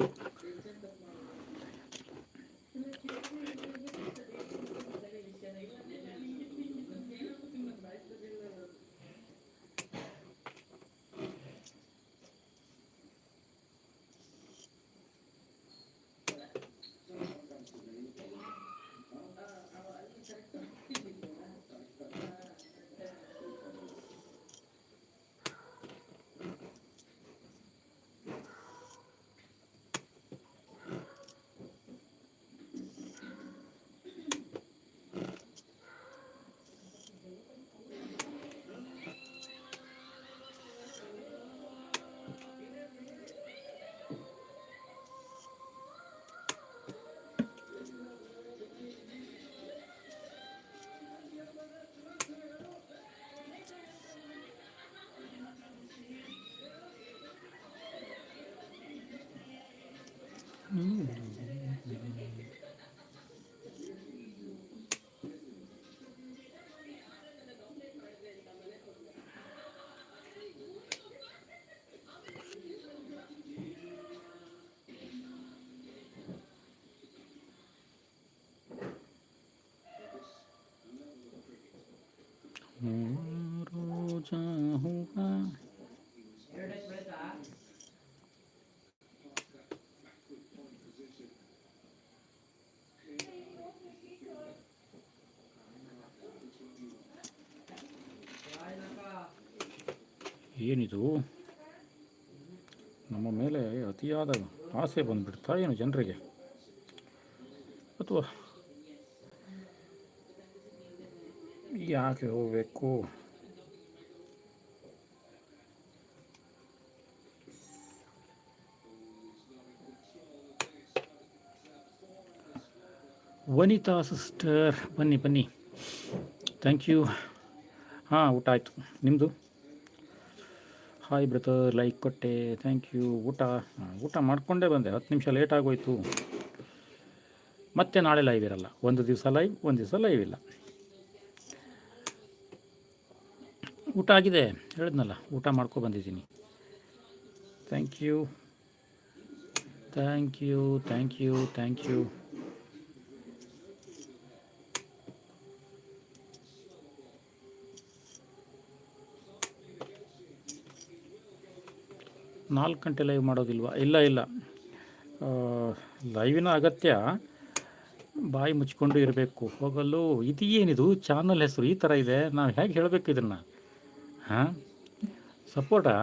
すみません。ಏನಿದು? ನಮ್ಮ ಮೇಲೆ ಅತಿಯಾದ ಆಸೆ ಬಂದುಬಿಡ್ತಾ ಏನು ಜನರಿಗೆ? ಅಥವಾ ಯಾಕೆ ಹೋಗಬೇಕು ವನಿತಾ ಸಿಸ್ಟರ್ ಬನ್ನಿ ಬನ್ನಿ ಥ್ಯಾಂಕ್ ಯು ಹಾಂ, ಊಟ ಆಯಿತು. ನಿಮ್ಮದು ಹಾಯ್ ಬ್ರದರ್ ಲೈಕ್ ಕೊಟ್ಟೆ ಥ್ಯಾಂಕ್ ಯು ಊಟ ಊಟ ಮಾಡಿಕೊಂಡೇ ಬಂದೆ. ಹತ್ತು ನಿಮಿಷ ಲೇಟ್ ಆಗೋಯ್ತು. ಮತ್ತೆ ನಾಳೆ ಲೈವ್ ಇರಲ್ಲ. ಒಂದು ದಿವಸ ಲೈವ್ ಒಂದು ದಿವಸ ಲೈವ್ ಇಲ್ಲ. ಊಟ ಆಗಿದೆ. ಹೇಳಿದ್ನಲ್ಲ, ಊಟ ಮಾಡ್ಕೊ ಬಂದಿದ್ದೀನಿ. Thank you thank you thank you thank you ನಾಲ್ಕು ಗಂಟೆ ಲೈವ್ ಮಾಡೋದಿಲ್ವಾ? ಇಲ್ಲ ಇಲ್ಲ. ಲೈವಿನ ಅಗತ್ಯ. ಬಾಯಿ ಮುಚ್ಕೊಂಡು ಇರಬೇಕು. ಹೋಗಲು ಇದು ಏನಿದು? ಚಾನಲ್ ಹೆಸರು ಈ ಥರ ಇದೆ. ನಾವು ಹೇಗೆ ಹೇಳಬೇಕು ಇದನ್ನು? ಹಾಂ? ಸಪೋರ್ಟಾ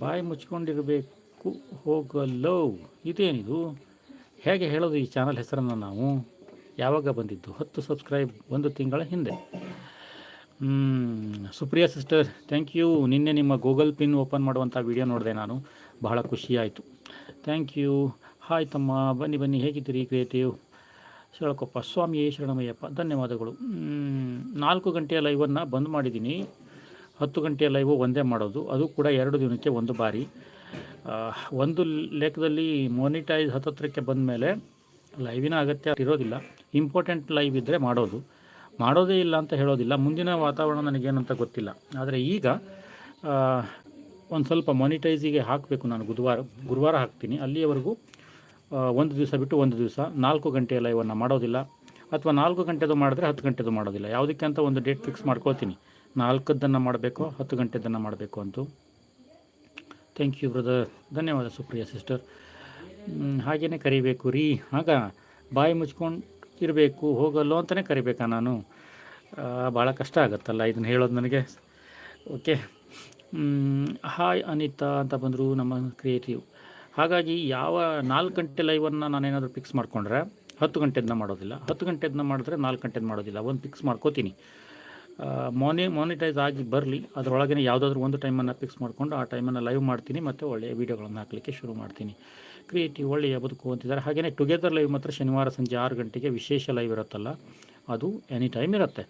ಬಾಯಿ ಮುಚ್ಕೊಂಡಿರಬೇಕು, ಹೋಗಲ್ಲೋ. ಇದೇನಿದು? ಹೇಗೆ ಹೇಳೋದು ಈ ಚಾನಲ್ ಹೆಸರನ್ನು ನಾವು? ಯಾವಾಗ ಬಂದಿದ್ದು? ಹತ್ತು ಸಬ್ಸ್ಕ್ರೈಬ್ ಒಂದು ತಿಂಗಳ ಹಿಂದೆ. Supriya sister, thank you. ನಿನ್ನೆ ನಿಮ್ಮ ಗೂಗಲ್ ಪಿನ್ ಓಪನ್ ಮಾಡುವಂಥ ವಿಡಿಯೋ ನೋಡಿದೆ ನಾನು. ಬಹಳ ಖುಷಿಯಾಯಿತು ಥ್ಯಾಂಕ್ ಯು. ಹಾಯ್ ತಮ್ಮ, ಬನ್ನಿ ಬನ್ನಿ. ಹೇಗಿದ್ದೀರಿ ಕ್ರಿಯೇಟಿವ್ ಶರಣಕೊಪ್ಪ ಸ್ವಾಮಿ ಶರಣಮಯ್ಯಪ್ಪ. ಧನ್ಯವಾದಗಳು. ನಾಲ್ಕು ಗಂಟೆಯ ಲೈವನ್ನು ಬಂದ್ ಮಾಡಿದ್ದೀನಿ. ಹತ್ತು ಗಂಟೆಯ ಲೈವು ಒಂದೇ ಮಾಡೋದು. ಅದು ಕೂಡ ಎರಡು ದಿನಕ್ಕೆ ಒಂದು ಬಾರಿ. ಒಂದು ಲೆಕ್ಕದಲ್ಲಿ ಮೋನಿಟೈಸ್ ಹತ್ತತ್ರಕ್ಕೆ ಬಂದ ಮೇಲೆ ಲೈವಿನ ಅಗತ್ಯ ಇರೋದಿಲ್ಲ. ಇಂಪಾರ್ಟೆಂಟ್ ಲೈವ್ ಇದ್ದರೆ ಮಾಡೋದು. ಮಾಡೋದೇ ಇಲ್ಲ ಅಂತ ಹೇಳೋದಿಲ್ಲ. ಮುಂದಿನ ವಾತಾವರಣ ನನಗೇನಂತ ಗೊತ್ತಿಲ್ಲ. ಆದರೆ ಈಗ ಒಂದು ಸ್ವಲ್ಪ ಮೋನಿಟೈಸಿಗೆ ಹಾಕಬೇಕು ನಾನು ಬುಧವಾರ ಗುರುವಾರ ಹಾಕ್ತೀನಿ. ಅಲ್ಲಿಯವರೆಗೂ ಒಂದು ದಿವಸ ಬಿಟ್ಟು ಒಂದು ದಿವಸ ನಾಲ್ಕು ಗಂಟೆಯ ಲೈವನ್ನು ಮಾಡೋದಿಲ್ಲ. ಅಥವಾ ನಾಲ್ಕು ಗಂಟೆದು ಮಾಡಿದ್ರೆ ಹತ್ತು ಗಂಟೆದು ಮಾಡೋದಿಲ್ಲ. ಯಾವುದಕ್ಕೆ ಅಂತ ಒಂದು ಡೇಟ್ ಫಿಕ್ಸ್ ಮಾಡ್ಕೊಳ್ತೀನಿ. ನಾಲ್ಕದ್ದನ್ನು ಮಾಡಬೇಕು, ಹತ್ತು ಗಂಟೆದನ್ನು ಮಾಡಬೇಕು ಅಂತ. ಥ್ಯಾಂಕ್ ಯು ಬ್ರದರ್ ಧನ್ಯವಾದ ಸುಪ್ರಿಯಾ ಸಿಸ್ಟರ್ ಹಾಗೇ ಕರಿಬೇಕು ರೀ. ಆಗ ಬಾಯಿ ಮುಚ್ಕೊಂಡು ಇರಬೇಕು ಹೋಗಲ್ಲೋ ಅಂತಲೇ ಕರಿಬೇಕಾ ನಾನು? ಭಾಳ ಕಷ್ಟ ಆಗುತ್ತಲ್ಲ ಇದನ್ನು ಹೇಳೋದು ನನಗೆ. ಓಕೆ ಹಾಯ್ ಅನಿತಾ ಅಂತ ಬಂದರು ನಮ್ಮ ಕ್ರಿಯೇಟಿವ್ ಹಾಗಾಗಿ ಯಾವ ನಾಲ್ಕು ಗಂಟೆ ಲೈವನ್ನು ನಾನೇನಾದರೂ ಫಿಕ್ಸ್ ಮಾಡಿಕೊಂಡ್ರೆ, ಹತ್ತು ಗಂಟೆದನ್ನ ಮಾಡೋದಿಲ್ಲ. ಹತ್ತು ಗಂಟೆದನ್ನ ಮಾಡಿದ್ರೆ ನಾಲ್ಕು ಗಂಟೆದ ಮಾಡೋದಿಲ್ಲ. ಒಂದು ಫಿಕ್ಸ್ ಮಾಡ್ಕೋತೀನಿ. ಮಾನಿ ಮಾನಿಟೈಸ್ ಆಗಿ ಬರಲಿ ಅದರೊಳಗೆ ಯಾವುದಾದ್ರೂ ಒಂದು ಟೈಮನ್ನು ಫಿಕ್ಸ್ ಮಾಡಿಕೊಂಡು ಆ ಟೈಮನ್ನು ಲೈವ್ ಮಾಡ್ತೀನಿ, ಮತ್ತು ಒಳ್ಳೆಯ ವೀಡಿಯೋಗಳನ್ನು ಹಾಕಲಿಕ್ಕೆ ಶುರು ಮಾಡ್ತೀನಿ. ಕ್ರಿಯೇಟಿವ್ ಒಳ್ಳೆಯ ಬದುಕು ಅಂತಿದ್ದಾರೆ. ಹಾಗೆಯೇ ಟುಗೆದರ್ ಲೈವ್ ಮಾತ್ರ ಶನಿವಾರ ಸಂಜೆ ಆರು ಗಂಟೆಗೆ ವಿಶೇಷ ಲೈವ್ ಇರುತ್ತಲ್ಲ, ಅದು ಎನಿ ಟೈಮ್ ಇರುತ್ತೆ.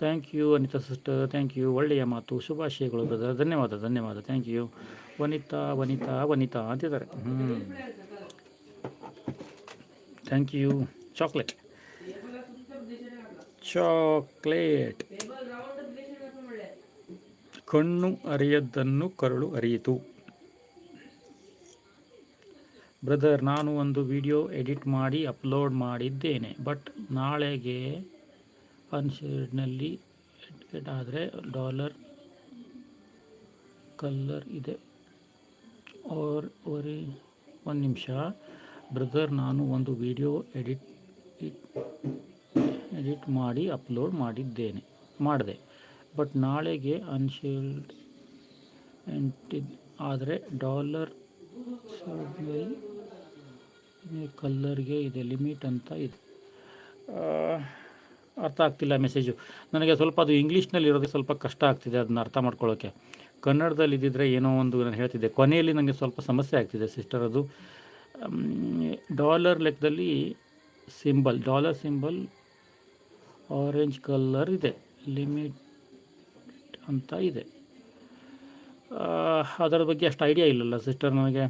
Thank you Anita sister thank you ಒಳ್ಳೆಯ ಮಾತು, ಶುಭಾಶಯಗಳು ಬ್ರದರ್ ಧನ್ಯವಾದ ಧನ್ಯವಾದ. ಥ್ಯಾಂಕ್ ಯು ವನಿತಾ ವನಿತಾ ವನಿತಾ ಅಂತಿದ್ದಾರೆ. ಹ್ಞೂ ಥ್ಯಾಂಕ್ ಯು ಚಾಕ್ಲೇಟ್ ಚಾಕ್ಲೇಟ್ ಕಣ್ಣು ಅರಿಯದ್ದನ್ನು ಕರುಳು ಅರಿಯಿತು. ಬ್ರದರ್, ನಾನು ಒಂದು ವಿಡಿಯೋ ಎಡಿಟ್ ಮಾಡಿ ಅಪ್ಲೋಡ್ ಮಾಡಿದ್ದೇನೆ, ಬಟ್ ನಾಳೆಗೆ ಅನ್ಶೇಡ್ನಲ್ಲಿ ಆದರೆ ಡಾಲರ್ ಕಲ್ಲರ್ ಇದೆ. ಓರ್ ಒರಿ ಒಂದು ನಿಮಿಷ. ಬ್ರದರ್, ನಾನು ಒಂದು ವಿಡಿಯೋ ಎಡಿಟ್ ಎಡಿಟ್ ಮಾಡಿ ಅಪ್ಲೋಡ್ ಮಾಡಿದ್ದೇನೆ, ಮಾಡಿದೆ. ಬಟ್ ನಾಳೆಗೆ ಅನ್ಶೀಲ್ಡ್ ಎಂಟಿದ್ ಆದರೆ ಡಾಲರ್ ಕಲ್ಲರ್ಗೆ ಇದೆ ಲಿಮಿಟ್ ಅಂತ ಇದೆ. ಅರ್ಥ ಆಗ್ತಿಲ್ಲ ಮೆಸೇಜು ನನಗೆ ಸ್ವಲ್ಪ ಅದು ಇಂಗ್ಲೀಷ್ನಲ್ಲಿ ಇರೋದಕ್ಕೆ ಸ್ವಲ್ಪ ಕಷ್ಟ ಆಗ್ತಿದೆ ಅದನ್ನ ಅರ್ಥ ಮಾಡ್ಕೊಳ್ಳೋಕ್ಕೆ ಕನ್ನಡದಲ್ಲಿ ಇದ್ದಿದ್ರೆ ಏನೋ ಒಂದು ನಾನು ಹೇಳ್ತಿದ್ದೆ. ಕೊನೆಯಲ್ಲಿ ನನಗೆ ಸ್ವಲ್ಪ ಸಮಸ್ಯೆ ಆಗ್ತಿದೆ ಸಿಸ್ಟರ್ ಅದು. ಡಾಲರ್ ಲೆಕ್ಕದಲ್ಲಿ symbol dollar symbol orange colour ಇದೆ. ಲಿಮಿಟ್ ಅಂತ ಇದೆ. ಅದರ ಬಗ್ಗೆ ಅಷ್ಟು ಐಡಿಯಾ ಇಲ್ಲಲ್ಲ ಸಿಸ್ಟರ್ ನನಗೆ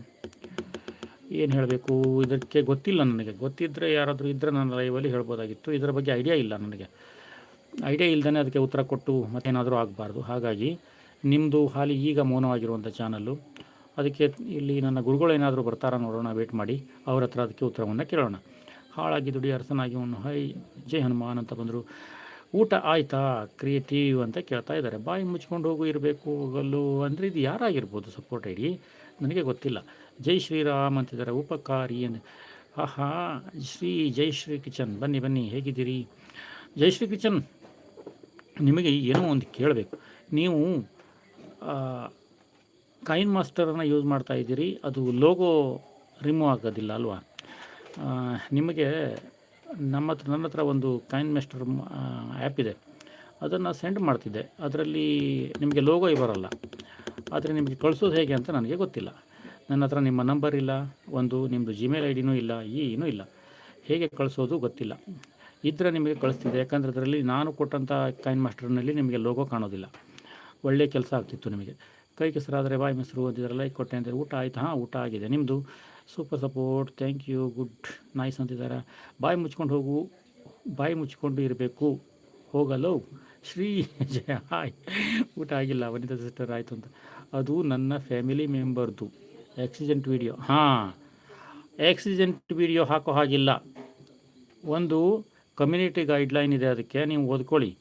ಏನು ಹೇಳಬೇಕು? ಇದಕ್ಕೆ ಗೊತ್ತಿಲ್ಲ ನನಗೆ. ಗೊತ್ತಿದ್ದರೆ ಯಾರಾದರೂ ಇದ್ದರೆ ನಾನು ಲೈವಲ್ಲಿ ಹೇಳ್ಬೋದಾಗಿತ್ತು. ಇದರ ಬಗ್ಗೆ ಐಡಿಯಾ ಇಲ್ಲ ನನಗೆ. ಐಡಿಯಾ ಇಲ್ಲದೇ ಅದಕ್ಕೆ ಉತ್ತರ ಕೊಟ್ಟು ಮತ್ತೇನಾದರೂ ಆಗಬಾರ್ದು. ಹಾಗಾಗಿ ನಿಮ್ಮದು ಹಾಲಿ ಈಗ ಮೌನವಾಗಿರುವಂಥ ಚಾನಲ್ಲು ಅದಕ್ಕೆ ಇಲ್ಲಿ ನನ್ನ ಗುರುಗಳು ಏನಾದರೂ ಬರ್ತಾರಾ ನೋಡೋಣ ವೇಟ್ ಮಾಡಿ. ಅವ್ರ ಹತ್ರ ಅದಕ್ಕೆ ಉತ್ತರವನ್ನು ಕೇಳೋಣ. ಹಾಳಾಗಿ ದುಡಿ ಅರಸನಾಗಿ ಅವನು, ಹೈ, ಜೈ ಹನುಮಾನ್ ಅಂತ ಬಂದರು. ಊಟ ಆಯ್ತಾ? ಕ್ರಿಯೇಟಿವ್ ಅಂತ ಕೇಳ್ತಾ ಇದ್ದಾರೆ. ಬಾಯಿ ಮುಚ್ಕೊಂಡು ಹೋಗು ಇರಬೇಕು ಹೋಗಲು ಅಂದರೆ ಇದು ಯಾರಾಗಿರ್ಬೋದು ಸಪೋರ್ಟ್ ಐಡಿ ನನಗೆ ಗೊತ್ತಿಲ್ಲ. ಜೈ ಶ್ರೀರಾಮ್ ಅಂತಿದ್ದಾರೆ ಉಪಕಾರಿ ಅಂತ ಆಹಾ, ಶ್ರೀ ಜೈ ಶ್ರೀ ಕಿಚನ್. ಬನ್ನಿ ಬನ್ನಿ, ಹೇಗಿದ್ದೀರಿ? ಜೈ ಶ್ರೀ ಕಿಚನ್. ನಿಮಗೆ ಏನೋ ಒಂದು ಕೇಳಬೇಕು. ನೀವು ಕೈನ್ ಮಾಸ್ಟರನ್ನು ಯೂಸ್ ಮಾಡ್ತಾ ಇದ್ದೀರಿ. ಅದು ಲೋಗೋ ರಿಮೂವ್ ಆಗೋದಿಲ್ಲ ಅಲ್ವಾ? ನಿಮಗೆ ನಮ್ಮ ಹತ್ರ ನನ್ನ ಹತ್ರ ಒಂದು ಕೈನ್ ಮೆಸ್ಟರ್ ಆ್ಯಪ್ ಇದೆ. ಅದನ್ನು ಸೆಂಡ್ ಮಾಡ್ತಿದ್ದೆ. ಅದರಲ್ಲಿ ನಿಮಗೆ ಲೋಗೋ ಬರಲ್ಲ. ಆದರೆ ನಿಮಗೆ ಕಳಿಸೋದು ಹೇಗೆ ಅಂತ ನನಗೆ ಗೊತ್ತಿಲ್ಲ. ನನ್ನ ಹತ್ರ ನಿಮ್ಮ ನಂಬರ್ ಇಲ್ಲ, ಒಂದು ನಿಮ್ಮದು ಜಿಮೇಲ್ ಐ ಡಿನೂ ಇಲ್ಲ, ಏನೂ ಇಲ್ಲ. ಹೇಗೆ ಕಳಿಸೋದು ಗೊತ್ತಿಲ್ಲ. ಇದ್ದರೆ ನಿಮಗೆ ಕಳಿಸ್ತಿದ್ದೆ. ಯಾಕಂದರೆ ಅದರಲ್ಲಿ ನಾನು ಕೊಟ್ಟಂಥ ಕೈನ್ ಮಾಸ್ಟರ್ನಲ್ಲಿ ನಿಮಗೆ ಲೋಗೋ ಕಾಣೋದಿಲ್ಲ. ಒಳ್ಳೆಯ ಕೆಲಸ ಆಗ್ತಿತ್ತು ನಿಮಗೆ. ಕೈ ಕೆಸರಾದರೆ, ಬಾಯಿ ಮೊಸರು ಲೈಕ್ ಕೊಟ್ಟೆ ಅಂದರೆ ಊಟ ಆಯಿತು? ಹಾಂ, ಊಟ ಆಗಿದೆ. ನಿಮ್ಮದು super support, thank you, good, nice ಅಂತಿದ್ದಾರೆ. ಬಾಯಿ ಮುಚ್ಕೊಂಡು ಹೋಗು, ಬಾಯಿ ಮುಚ್ಕೊಂಡು ಇರಬೇಕು. ಹೋಗಲು? ಶ್ರೀ ಜಯ, ಹಾಯ್. ಊಟ ಆಗಿಲ್ಲ, ವನಿತಾ ಸಿಸ್ಟರ್ ಆಯಿತು ಅಂತ. ಅದು ನನ್ನ ಫ್ಯಾಮಿಲಿ ಮೆಂಬರ್ದು. Accident video. ಹಾಂ, ಆಕ್ಸಿಡೆಂಟ್ ವಿಡಿಯೋ ಹಾಕೋ ಹಾಗಿಲ್ಲ. ಒಂದು ಕಮ್ಯುನಿಟಿ ಗೈಡ್ಲೈನ್ ಇದೆ, ಅದಕ್ಕೆ ನೀವು ಓದ್ಕೊಳ್ಳಿ.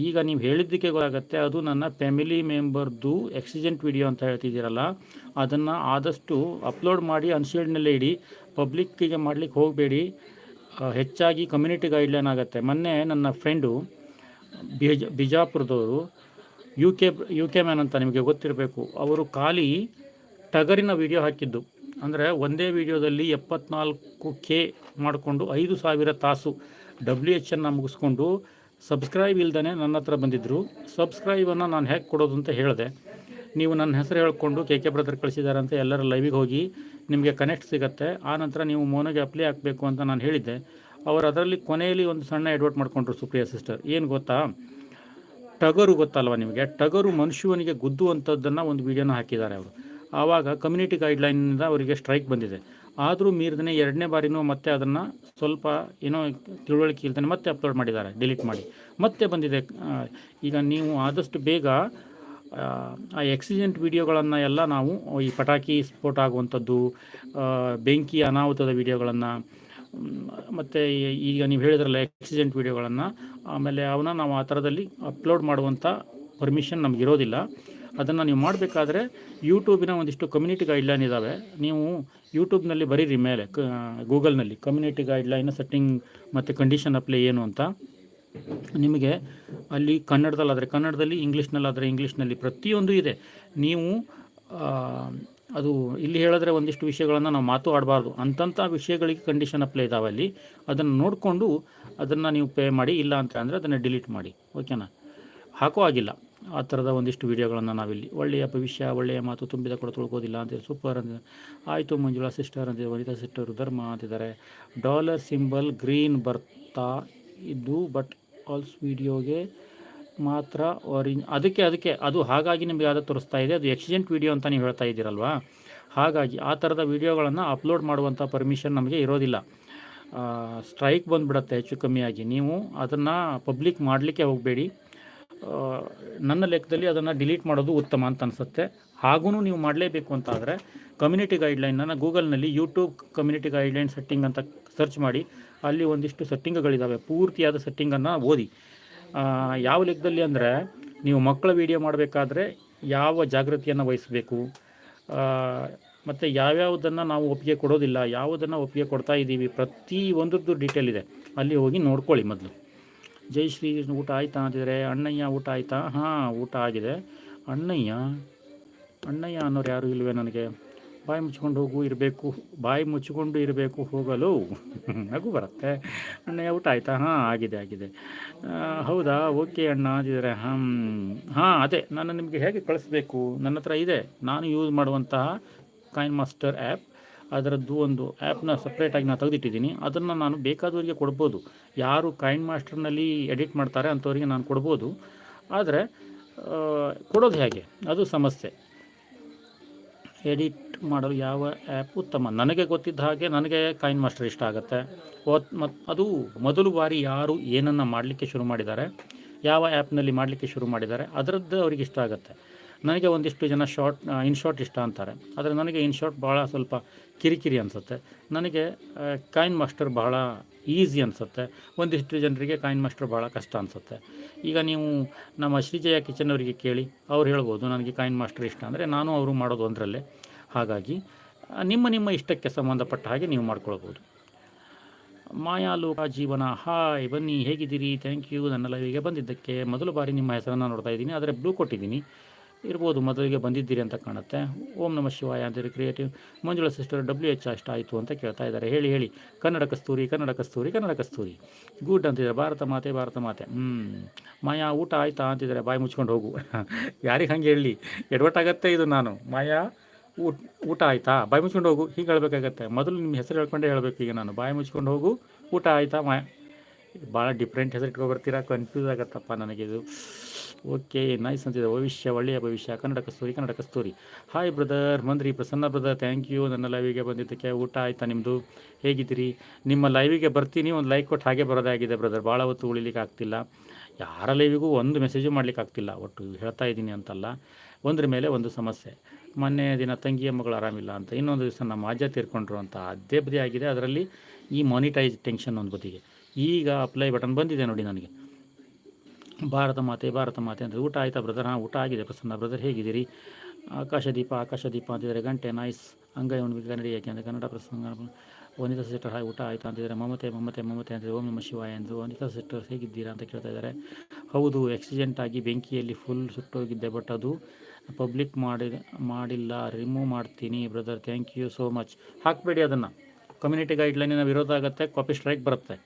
ಈಗ ನೀವು ಹೇಳಿದ್ದಕ್ಕೆ ಗೊತ್ತಾಗುತ್ತೆ, ಅದು ನನ್ನ ಫ್ಯಾಮಿಲಿ ಮೆಂಬರ್ದು ಆಕ್ಸಿಡೆಂಟ್ ವಿಡಿಯೋ ಅಂತ ಹೇಳ್ತಿದ್ದೀರಲ್ಲ, ಅದನ್ನು ಆದಷ್ಟು ಅಪ್ಲೋಡ್ ಮಾಡಿ ಅನ್ಶೀಲ್ಡ್ನಲ್ಲೇ ಇಡಿ, ಪಬ್ಲಿಕ್ಕಿಗೆ ಮಾಡಲಿಕ್ಕೆ ಹೋಗಬೇಡಿ. ಹೆಚ್ಚಾಗಿ ಕಮ್ಯುನಿಟಿ ಗೈಡ್ಲೈನ್ ಆಗುತ್ತೆ. ಮೊನ್ನೆ ನನ್ನ ಫ್ರೆಂಡು, ಬಿಜ, ಬಿಜಾಪುರದವರು U K U K man ಅಂತ ನಿಮಗೆ ಗೊತ್ತಿರಬೇಕು, ಅವರು ಖಾಲಿ ಟಗರಿನ ವಿಡಿಯೋ ಹಾಕಿದ್ದು. ಅಂದರೆ ಒಂದೇ ವಿಡಿಯೋದಲ್ಲಿ ಎಪ್ಪತ್ನಾಲ್ಕು ಕೆ ಮಾಡಿಕೊಂಡು ಐದು ಸಾವಿರ ತಾಸು ಡಬ್ಲ್ಯೂ ಎಚ್ ಅನ್ನು ಮುಗಿಸ್ಕೊಂಡು ಸಬ್ಸ್ಕ್ರೈಬ್ ಇಲ್ದೇ ನನ್ನ ಹತ್ರ ಬಂದಿದ್ದರು ಸಬ್ಸ್ಕ್ರೈಬನ್ನು ನಾನು ಹೇಗೆ ಕೊಡೋದು ಅಂತ ಹೇಳಿದೆ. ನೀವು ನನ್ನ ಹೆಸರು ಹೇಳ್ಕೊಂಡು ಕೆ ಕೆ ಬ್ರದರ್ ಕಳಿಸಿದ್ದಾರೆ ಅಂತ ಎಲ್ಲರ ಲೈವಿಗೆ ಹೋಗಿ ನಿಮಗೆ ಕನೆಕ್ಟ್ ಸಿಗುತ್ತೆ. ಆ ನಂತರ ನೀವು ಮೋನಗೆ ಅಪ್ಲೈ ಹಾಕಬೇಕು ಅಂತ ನಾನು ಹೇಳಿದ್ದೆ. ಅವರು ಅದರಲ್ಲಿ ಕೊನೆಯಲ್ಲಿ ಒಂದು ಸಣ್ಣ ಎಡ್ವರ್ಟ್ ಮಾಡಿಕೊಂಡ್ರು ಸುಪ್ರಿಯಾ ಸಿಸ್ಟರ್ ಏನು ಗೊತ್ತಾ? ಟಗರು ಗೊತ್ತಲ್ವ ನಿಮಗೆ? ಟಗರು ಮನುಷ್ಯನಿಗೆ ಗುದ್ದುವಂಥದ್ದನ್ನು ಒಂದು ವಿಡಿಯೋನ ಹಾಕಿದ್ದಾರೆ ಅವರು. ಆವಾಗ ಕಮ್ಯುನಿಟಿ ಗೈಡ್ಲೈನಿಂದ ಅವರಿಗೆ ಸ್ಟ್ರೈಕ್ ಬಂದಿದೆ. ಆದರೂ ಮೀರಿದನೇ ಎರಡನೇ ಬಾರಿನೂ ಮತ್ತೆ ಅದನ್ನು ಸ್ವಲ್ಪ ಏನೋ ತಿಳುವಳಿಕೆ ಇಲ್ದೇ ಮತ್ತೆ ಅಪ್ಲೋಡ್ ಮಾಡಿದ್ದಾರೆ ಡಿಲೀಟ್ ಮಾಡಿ. ಮತ್ತೆ ಬಂದಿದೆ ಈಗ ನೀವು ಆದಷ್ಟು ಬೇಗ ಆ, ಎಕ್ಸಿಡೆಂಟ್ ವಿಡಿಯೋಗಳನ್ನು ಎಲ್ಲ ನಾವು ಈ ಪಟಾಕಿ ಸ್ಫೋಟ ಆಗುವಂಥದ್ದು ಬೆಂಕಿ ಅನಾಹುತದ ವಿಡಿಯೋಗಳನ್ನು ಮತ್ತು ಈಗ ನೀವು ಹೇಳಿದ್ರಲ್ಲ ಆಕ್ಸಿಡೆಂಟ್ ವಿಡಿಯೋಗಳನ್ನು ಆಮೇಲೆ ಅವನ್ನ ನಾವು ಆ ಥರದಲ್ಲಿ ಅಪ್ಲೋಡ್ ಮಾಡುವಂಥ ಪರ್ಮಿಷನ್ ನಮಗಿರೋದಿಲ್ಲ ಅದನ್ನು ನೀವು ಮಾಡಬೇಕಾದ್ರೆ ಯೂಟ್ಯೂಬಿನ ಒಂದಿಷ್ಟು ಕಮ್ಯುನಿಟಿ ಗೈಡ್ಲೈನ್ ಇದ್ದಾವೆ ನೀವು ಯೂಟ್ಯೂಬ್ನಲ್ಲಿ ಬರೀರಿ ಮೇಲೆ, ಕ ಗೂಗಲ್ನಲ್ಲಿ ಕಮ್ಯುನಿಟಿ ಗೈಡ್ಲೈನ್ ಸೆಟ್ಟಿಂಗ್ ಮತ್ತು ಕಂಡೀಷನ್ ಅಪ್ಲೈ ಏನು ಅಂತ. ನಿಮಗೆ ಅಲ್ಲಿ ಕನ್ನಡದಲ್ಲಾದರೆ, ಕನ್ನಡದಲ್ಲಿ ಇಂಗ್ಲೀಷ್ನಲ್ಲಾದರೆ ಇಂಗ್ಲೀಷ್ನಲ್ಲಿ ಪ್ರತಿಯೊಂದು ಇದೆ. ನೀವು ಅದು ಇಲ್ಲಿ ಹೇಳಿದ್ರೆ ಒಂದಿಷ್ಟು ವಿಷಯಗಳನ್ನು ನಾವು ಮಾತು ಆಡಬಾರ್ದು. ಅಂತಂಥ ವಿಷಯಗಳಿಗೆ ಕಂಡೀಷನ್ ಅಪ್ಲೈ ಇದ್ದಾವೆ ಅಲ್ಲಿ. ಅದನ್ನು ನೋಡಿಕೊಂಡು ಅದನ್ನು ನೀವು ಪೇ ಮಾಡಿ, ಇಲ್ಲ ಅಂತ ಅಂದರೆ ಅದನ್ನು ಡಿಲೀಟ್ ಮಾಡಿ. ಓಕೆನಾ ಹಾಕೋ ಆಗಿಲ್ಲ ಆ ಥರದ ಒಂದಿಷ್ಟು ವೀಡಿಯೋಗಳನ್ನು ನಾವಿಲ್ಲಿ ಒಳ್ಳೆಯ ಭವಿಷ್ಯ, ಒಳ್ಳೆಯ ಮಾತು ತುಂಬಿದ ಕೂಡ ತುಳ್ಕೋದಿಲ್ಲ ಅಂತ ಸೂಪರ್ ಅಂತ ಆಯಿತು ಮಂಜುಳಾ ಸಿಸ್ಟರ್ ಅಂತಿದೆ ವನಿತಾ ಸಿಸ್ಟರ್ ಧರ್ಮ ಅಂತಿದ್ದಾರೆ ಡಾಲರ್ ಸಿಂಬಲ್ ಗ್ರೀನ್ ಬರ್ತಾ ಇದ್ದು ಬಟ್ ಆಲ್ಸ್ ವಿಡಿಯೋಗೆ ಮಾತ್ರ ಆರೆಂಜ್ ಅದಕ್ಕೆ ಅದಕ್ಕೆ, ಅದು ಹಾಗಾಗಿ ನಿಮಗೆ ಯಾವ್ದು ತೋರಿಸ್ತಾ ಇದೆ, ಅದು ಎಕ್ಸಿಡೆಂಟ್ ವೀಡಿಯೋ ಅಂತ ನೀವು ಹೇಳ್ತಾ ಇದ್ದೀರಲ್ವಾ? ಹಾಗಾಗಿ ಆ ಥರದ ವೀಡಿಯೋಗಳನ್ನು ಅಪ್ಲೋಡ್ ಮಾಡುವಂಥ ಪರ್ಮಿಷನ್ ನಮಗೆ ಇರೋದಿಲ್ಲ. ಸ್ಟ್ರೈಕ್ ಬಂದುಬಿಡತ್ತೆ ಹೆಚ್ಚು ಕಮ್ಮಿಯಾಗಿ. ನೀವು ಅದನ್ನು ಪಬ್ಲಿಕ್ ಮಾಡಲಿಕ್ಕೆ ಹೋಗಬೇಡಿ. ನನ್ನ ಲೆಕ್ಕದಲ್ಲಿ ಅದನ್ನು ಡಿಲೀಟ್ ಮಾಡೋದು ಉತ್ತಮ ಅಂತ ಅನಿಸುತ್ತೆ. ಹಾಗೂ ನೀವು ಮಾಡಲೇಬೇಕು ಅಂತ ಆದರೆ ಕಮ್ಯುನಿಟಿ ಗೈಡ್ಲೈನನ್ನು ಗೂಗಲ್ನಲ್ಲಿ ಯೂಟ್ಯೂಬ್ ಕಮ್ಯುನಿಟಿ ಗೈಡ್ಲೈನ್ ಸೆಟ್ಟಿಂಗ್ ಅಂತ ಸರ್ಚ್ ಮಾಡಿ, ಅಲ್ಲಿ ಒಂದಿಷ್ಟು ಸೆಟ್ಟಿಂಗ್ಗಳಿದ್ದಾವೆ ಪೂರ್ತಿಯಾದ ಸೆಟ್ಟಿಂಗನ್ನು ಓದಿ. ಯಾವ ಲೆಕ್ಕದಲ್ಲಿ ಅಂದರೆ ನೀವು ಮಕ್ಕಳ ವೀಡಿಯೋ ಮಾಡಬೇಕಾದ್ರೆ ಯಾವ ಜಾಗೃತಿಯನ್ನು ವಹಿಸಬೇಕು? ಮತ್ತು ಯಾವ್ಯಾವುದನ್ನು ನಾವು ಒಪ್ಪಿಗೆ ಕೊಡೋದಿಲ್ಲ, ಯಾವುದನ್ನು ಒಪ್ಪಿಗೆ ಕೊಡ್ತಾ ಇದ್ದೀವಿ ಪ್ರತಿ ಒಂದ್ರದ್ದು ಡೀಟೇಲ್ ಇದೆ. ಅಲ್ಲಿ ಹೋಗಿ ನೋಡ್ಕೊಳ್ಳಿ ಮೊದಲು. ಜೈ ಊಟ ಆಯ್ತಾ ಅಂತಿದ್ರೆ, ಅಣ್ಣಯ್ಯ ಊಟ ಆಯ್ತಾ? ಹಾಂ, ಊಟ ಆಗಿದೆ. ಅಣ್ಣಯ್ಯ? ಅಣ್ಣಯ್ಯ ಅನ್ನೋರು ಯಾರು ಇಲ್ವೇ ನನಗೆ? ಬಾಯಿ ಮುಚ್ಕೊಂಡು ಹೋಗು, ಇರಬೇಕು. ಬಾಯಿ ಮುಚ್ಚಿಕೊಂಡು ಇರಬೇಕು, ಹೋಗಲು ನಗು ಬರುತ್ತೆ. ಅಣ್ಣಯ್ಯ, ಊಟ ಆಯಿತಾ? ಹಾಂ, ಆಗಿದೆ ಆಗಿದೆ. ಹೌದಾ? ಓಕೆ ಅಣ್ಣ ಅಂತಿದ್ದಾರೆ. ಹಾಂ ಹಾಂ, ಅದೇ ನಾನು ನಿಮಗೆ ಹೇಗೆ ಕಳಿಸ್ಬೇಕು? ನನ್ನ ಹತ್ರ ಇದೆ. ನಾನು ಯೂಸ್ ಮಾಡುವಂತಹ ಕಾಯಿನ್ ಮಾಸ್ಟರ್ ಆ್ಯಪ್. ಅದರದ್ದು ಒಂದು ಆ್ಯಪ್ನ ಸಪ್ರೇಟಾಗಿ ನಾನು ತೆಗೆದಿಟ್ಟಿದ್ದೀನಿ. ಅದನ್ನು ನಾನು ಬೇಕಾದವರಿಗೆ ಕೊಡ್ಬೋದು. ಯಾರು ಕೈಂಡ್ ಮಾಸ್ಟರ್ನಲ್ಲಿ ಎಡಿಟ್ ಮಾಡ್ತಾರೆ ಅಂಥವರಿಗೆ ನಾನು ಕೊಡ್ಬೋದು. ಆದರೆ ಕೊಡೋದು ಹೇಗೆ? ಅದು ಸಮಸ್ಯೆ. ಎಡಿಟ್ ಮಾಡಲು ಯಾವ ಆ್ಯಪ್ ಉತ್ತಮ? ನನಗೆ ಗೊತ್ತಿದ್ದ ಹಾಗೆ ನನಗೆ ಕಾಯಿನ್ ಮಾಸ್ಟರ್ ಇಷ್ಟ ಆಗುತ್ತೆ. ಮತ್ತು ಅದು ಮೊದಲು ಬಾರಿ ಯಾರು ಏನನ್ನು ಮಾಡಲಿಕ್ಕೆ ಶುರು ಮಾಡಿದ್ದಾರೆ, ಯಾವ ಆ್ಯಪ್ನಲ್ಲಿ ಮಾಡಲಿಕ್ಕೆ ಶುರು ಮಾಡಿದ್ದಾರೆ, ಅದರದ್ದು ಅವರಿಗೆ ಇಷ್ಟ ಆಗುತ್ತೆ. ನನಗೆ ಒಂದಿಷ್ಟು ಜನ ಶಾರ್ಟ್ ಇನ್ ಶಾರ್ಟ್ ಇಷ್ಟ ಅಂತಾರೆ. ಆದರೆ ನನಗೆ ಇನ್ ಶಾರ್ಟ್ ಭಾಳ ಸ್ವಲ್ಪ ಕಿರಿಕಿರಿ ಅನಿಸುತ್ತೆ. ನನಗೆ ಕಾಯಿನ್ ಮಾಸ್ಟರ್ ಬಹಳ ಈಸಿ ಅನಿಸುತ್ತೆ. ಒಂದಿಷ್ಟು ಜನರಿಗೆ ಕಾಯಿನ್ ಮಾಸ್ಟರ್ ಭಾಳ ಕಷ್ಟ ಅನಿಸುತ್ತೆ. ಈಗ ನೀವು ನಮ್ಮ ಶ್ರೀಜಯ ಕಿಚನ್ ಅವರಿಗೆ ಕೇಳಿ, ಅವ್ರು ಹೇಳ್ಬೋದು ನನಗೆ ಕಾಯಿನ್ ಮಾಸ್ಟರ್ ಇಷ್ಟ ಅಂದರೆ ನಾನು ಅವರು ಮಾಡೋದು ಒಂದರಲ್ಲೇ. ಹಾಗಾಗಿ, ನಿಮ್ಮ ನಿಮ್ಮ ಇಷ್ಟಕ್ಕೆ ಸಂಬಂಧಪಟ್ಟ ಹಾಗೆ ನೀವು ಮಾಡ್ಕೊಳ್ಬೋದು. ಮಾಯಾಲೋಕ ಜೀವನ, ಹಾಯ್ ಬನ್ನಿ, ಹೇಗಿದ್ದೀರಿ? ಥ್ಯಾಂಕ್ ಯು ನನ್ನ ಲೈವಿಗೆ ಬಂದಿದ್ದಕ್ಕೆ ಮೊದಲ ಬಾರಿ ನಿಮ್ಮ ಹೆಸರನ್ನು ನೋಡ್ತಾ ಇದ್ದೀನಿ. ಆದರೆ ಬ್ಲೂ ಕೊಟ್ಟಿದ್ದೀನಿ. ಇರ್ಬೋದು ಮೊದಲಿಗೆ ಬಂದಿದ್ದೀರಿ ಅಂತ ಕಾಣುತ್ತೆ. ಓಂ ನಮ ಶಿವಾಯ ಅಂದರೆ creative Manjula sister W H ಅಷ್ಟ ಆಯಿತು ಅಂತ ಕೇಳ್ತಾ ಇದ್ದಾರೆ. ಹೇಳಿ ಹೇಳಿ. ಕನ್ನಡ ಕಸ್ತೂರಿ ಕನ್ನಡ ಕಸ್ತೂರಿ ಕನ್ನಡ ಕಸ್ತೂರಿ ಗುಡ್ ಅಂತಿದ್ದಾರೆ. ಭಾರತ ಮಾತೆ ಭಾರತ ಮಾತೆ. ಹ್ಞೂ ಮಾಯಾ, ಊಟ ಆಯ್ತಾ ಅಂತಿದ್ದಾರೆ. ಬಾಯಿ ಮುಚ್ಕೊಂಡು ಹೋಗು. ಯಾರಿಗೆ ಹಂಗೆ ಹೇಳಿ? ಎಡವಟ್ಟಾಗತ್ತೆ ಇದು ನಾನು. ಮಾಯಾ, ಊಟ ಊಟ ಆಯಿತಾ? ಬಾಯಿ ಮುಚ್ಕೊಂಡು ಹೋಗು. ಹೀಗೆ ಹೇಳಬೇಕಾಗತ್ತೆ. ಮೊದಲು ನಿಮ್ಮ ಹೆಸರು ಹೇಳ್ಕೊಂಡೇ ಹೇಳಬೇಕು ಈಗ ನಾನು. ಬಾಯಿ ಮುಚ್ಕೊಂಡು ಹೋಗು. ಊಟ ಆಯಿತಾ? ಮಾ ಭಾಳ ಡಿಫ್ರೆಂಟ್ ಹೆಸರು ಇಟ್ಕೊ ಬರ್ತೀರಾ ಕನ್ಫ್ಯೂಸ್ ಆಗತ್ತಪ್ಪ ನನಗಿದು ಓಕೆ ನೈಸ್ ಅಂತಿದೆ ಭವಿಷ್ಯ, ಒಳ್ಳೆಯ ಭವಿಷ್ಯ. Kannada Kasturi Kannada Kasturi hi brother Mandri Prasanna brother thank you ನನ್ನ ಲೈವಿಗೆ ಬಂದಿದ್ದಕ್ಕೆ ಊಟ ಆಯಿತಾ ನಿಮ್ಮದು ಹೇಗಿದ್ದೀರಿ? ನಿಮ್ಮ ಲೈವಿಗೆ ಬರ್ತೀನಿ. ಒಂದು ಲೈಕ್ ಕೊಟ್ಟು ಹಾಗೆ ಬರೋದಾಗಿದೆ ಬ್ರದರ್ ಭಾಳ ಹೊತ್ತು ಉಳಿಲಿಕ್ಕೆ ಆಗ್ತಿಲ್ಲ. ಯಾರ ಲೈವಿಗೂ ಒಂದು ಮೆಸೇಜು ಮಾಡ್ಲಿಕ್ಕೆ ಆಗ್ತಿಲ್ಲ. ಒಟ್ಟು ಹೇಳ್ತಾ ಇದ್ದೀನಿ ಅಂತಲ್ಲ. ಒಂದ್ರ ಮೇಲೆ ಒಂದು ಸಮಸ್ಯೆ. ಮೊನ್ನೆ ದಿನ ತಂಗಿಯ ಮಗಳು ಆರಾಮಿಲ್ಲ ಅಂತ. ಇನ್ನೊಂದು ದಿವಸ ನಮ್ಮ ಅಜ್ಜ ತೀರ್ಕೊಂಡ್ರು ಅಂತ. ಅದೇ ಬದಿ ಆಗಿದೆ ಅದರಲ್ಲಿ ಈ ಮಾನಿಟೈಸ್ ಟೆನ್ಷನ್ ಒಂದು ಬದಿಗೆ. ಈಗ ಅಪ್ಲೈ ಬಟನ್ ಬಂದಿದೆ ನೋಡಿ ನನಗೆ. ಭಾರತ ಮಾತೆ ಭಾರತ ಮಾತೆ ಅಂದರೆ ಊಟ ಆಯಿತಾ ಬ್ರದರ್ ಹಾಂ, ಊಟ ಆಗಿದೆ ಪ್ರಸನ್ನ ಬ್ರದರ್ ಹೇಗಿದ್ದೀರಿ? ಆಕಾಶದೀಪ ಆಕಾಶದೀಪ ಅಂತಿದ್ದಾರೆ ಗಂಟೆ ನೈಸ್ ಅಂಗೈ ಒಂದು ಕನ್ನಡಿ ಯಾಕೆ ಅಂದರೆ ಕನ್ನಡ ಪ್ರಸಂಗ. ವನಿತಾ ಸೆಟ್ಟರ್ ಹಾಯ್ ಊಟ ಆಯಿತು ಅಂತಿದ್ದಾರೆ. ಮಮತೆ ಮಮತೆ ಮಮತೆ ಅಂದರೆ ಓಂ ನಮ ಶಿವಾಯ ಎಂದು ವನಿತಾ ಸಿಸ್ಟರ್ ಹೇಗಿದ್ದೀರಾ ಅಂತ ಕೇಳ್ತಾ ಇದ್ದಾರೆ. ಹೌದು ಆಕ್ಸಿಡೆಂಟ್ ಆಗಿ ಬೆಂಕಿಯಲ್ಲಿ ಫುಲ್ ಸುಟ್ಟೋಗಿದ್ದೆ ಬಟ್ ಅದು ಪಬ್ಲಿಕ್ ಮಾಡಿ, ಮಾಡಿಲ್ಲ. ರಿಮೂವ್ ಮಾಡ್ತೀನಿ brother thank you so much ಹಾಕಬೇಡಿ ಅದನ್ನು. ಕಮ್ಯುನಿಟಿ ಗೈಡ್ಲೈನಿನ ವಿರೋಧ ಆಗುತ್ತೆ ಕಾಪಿ ಸ್ಟ್ರೈಕ್ ಬರುತ್ತೆ.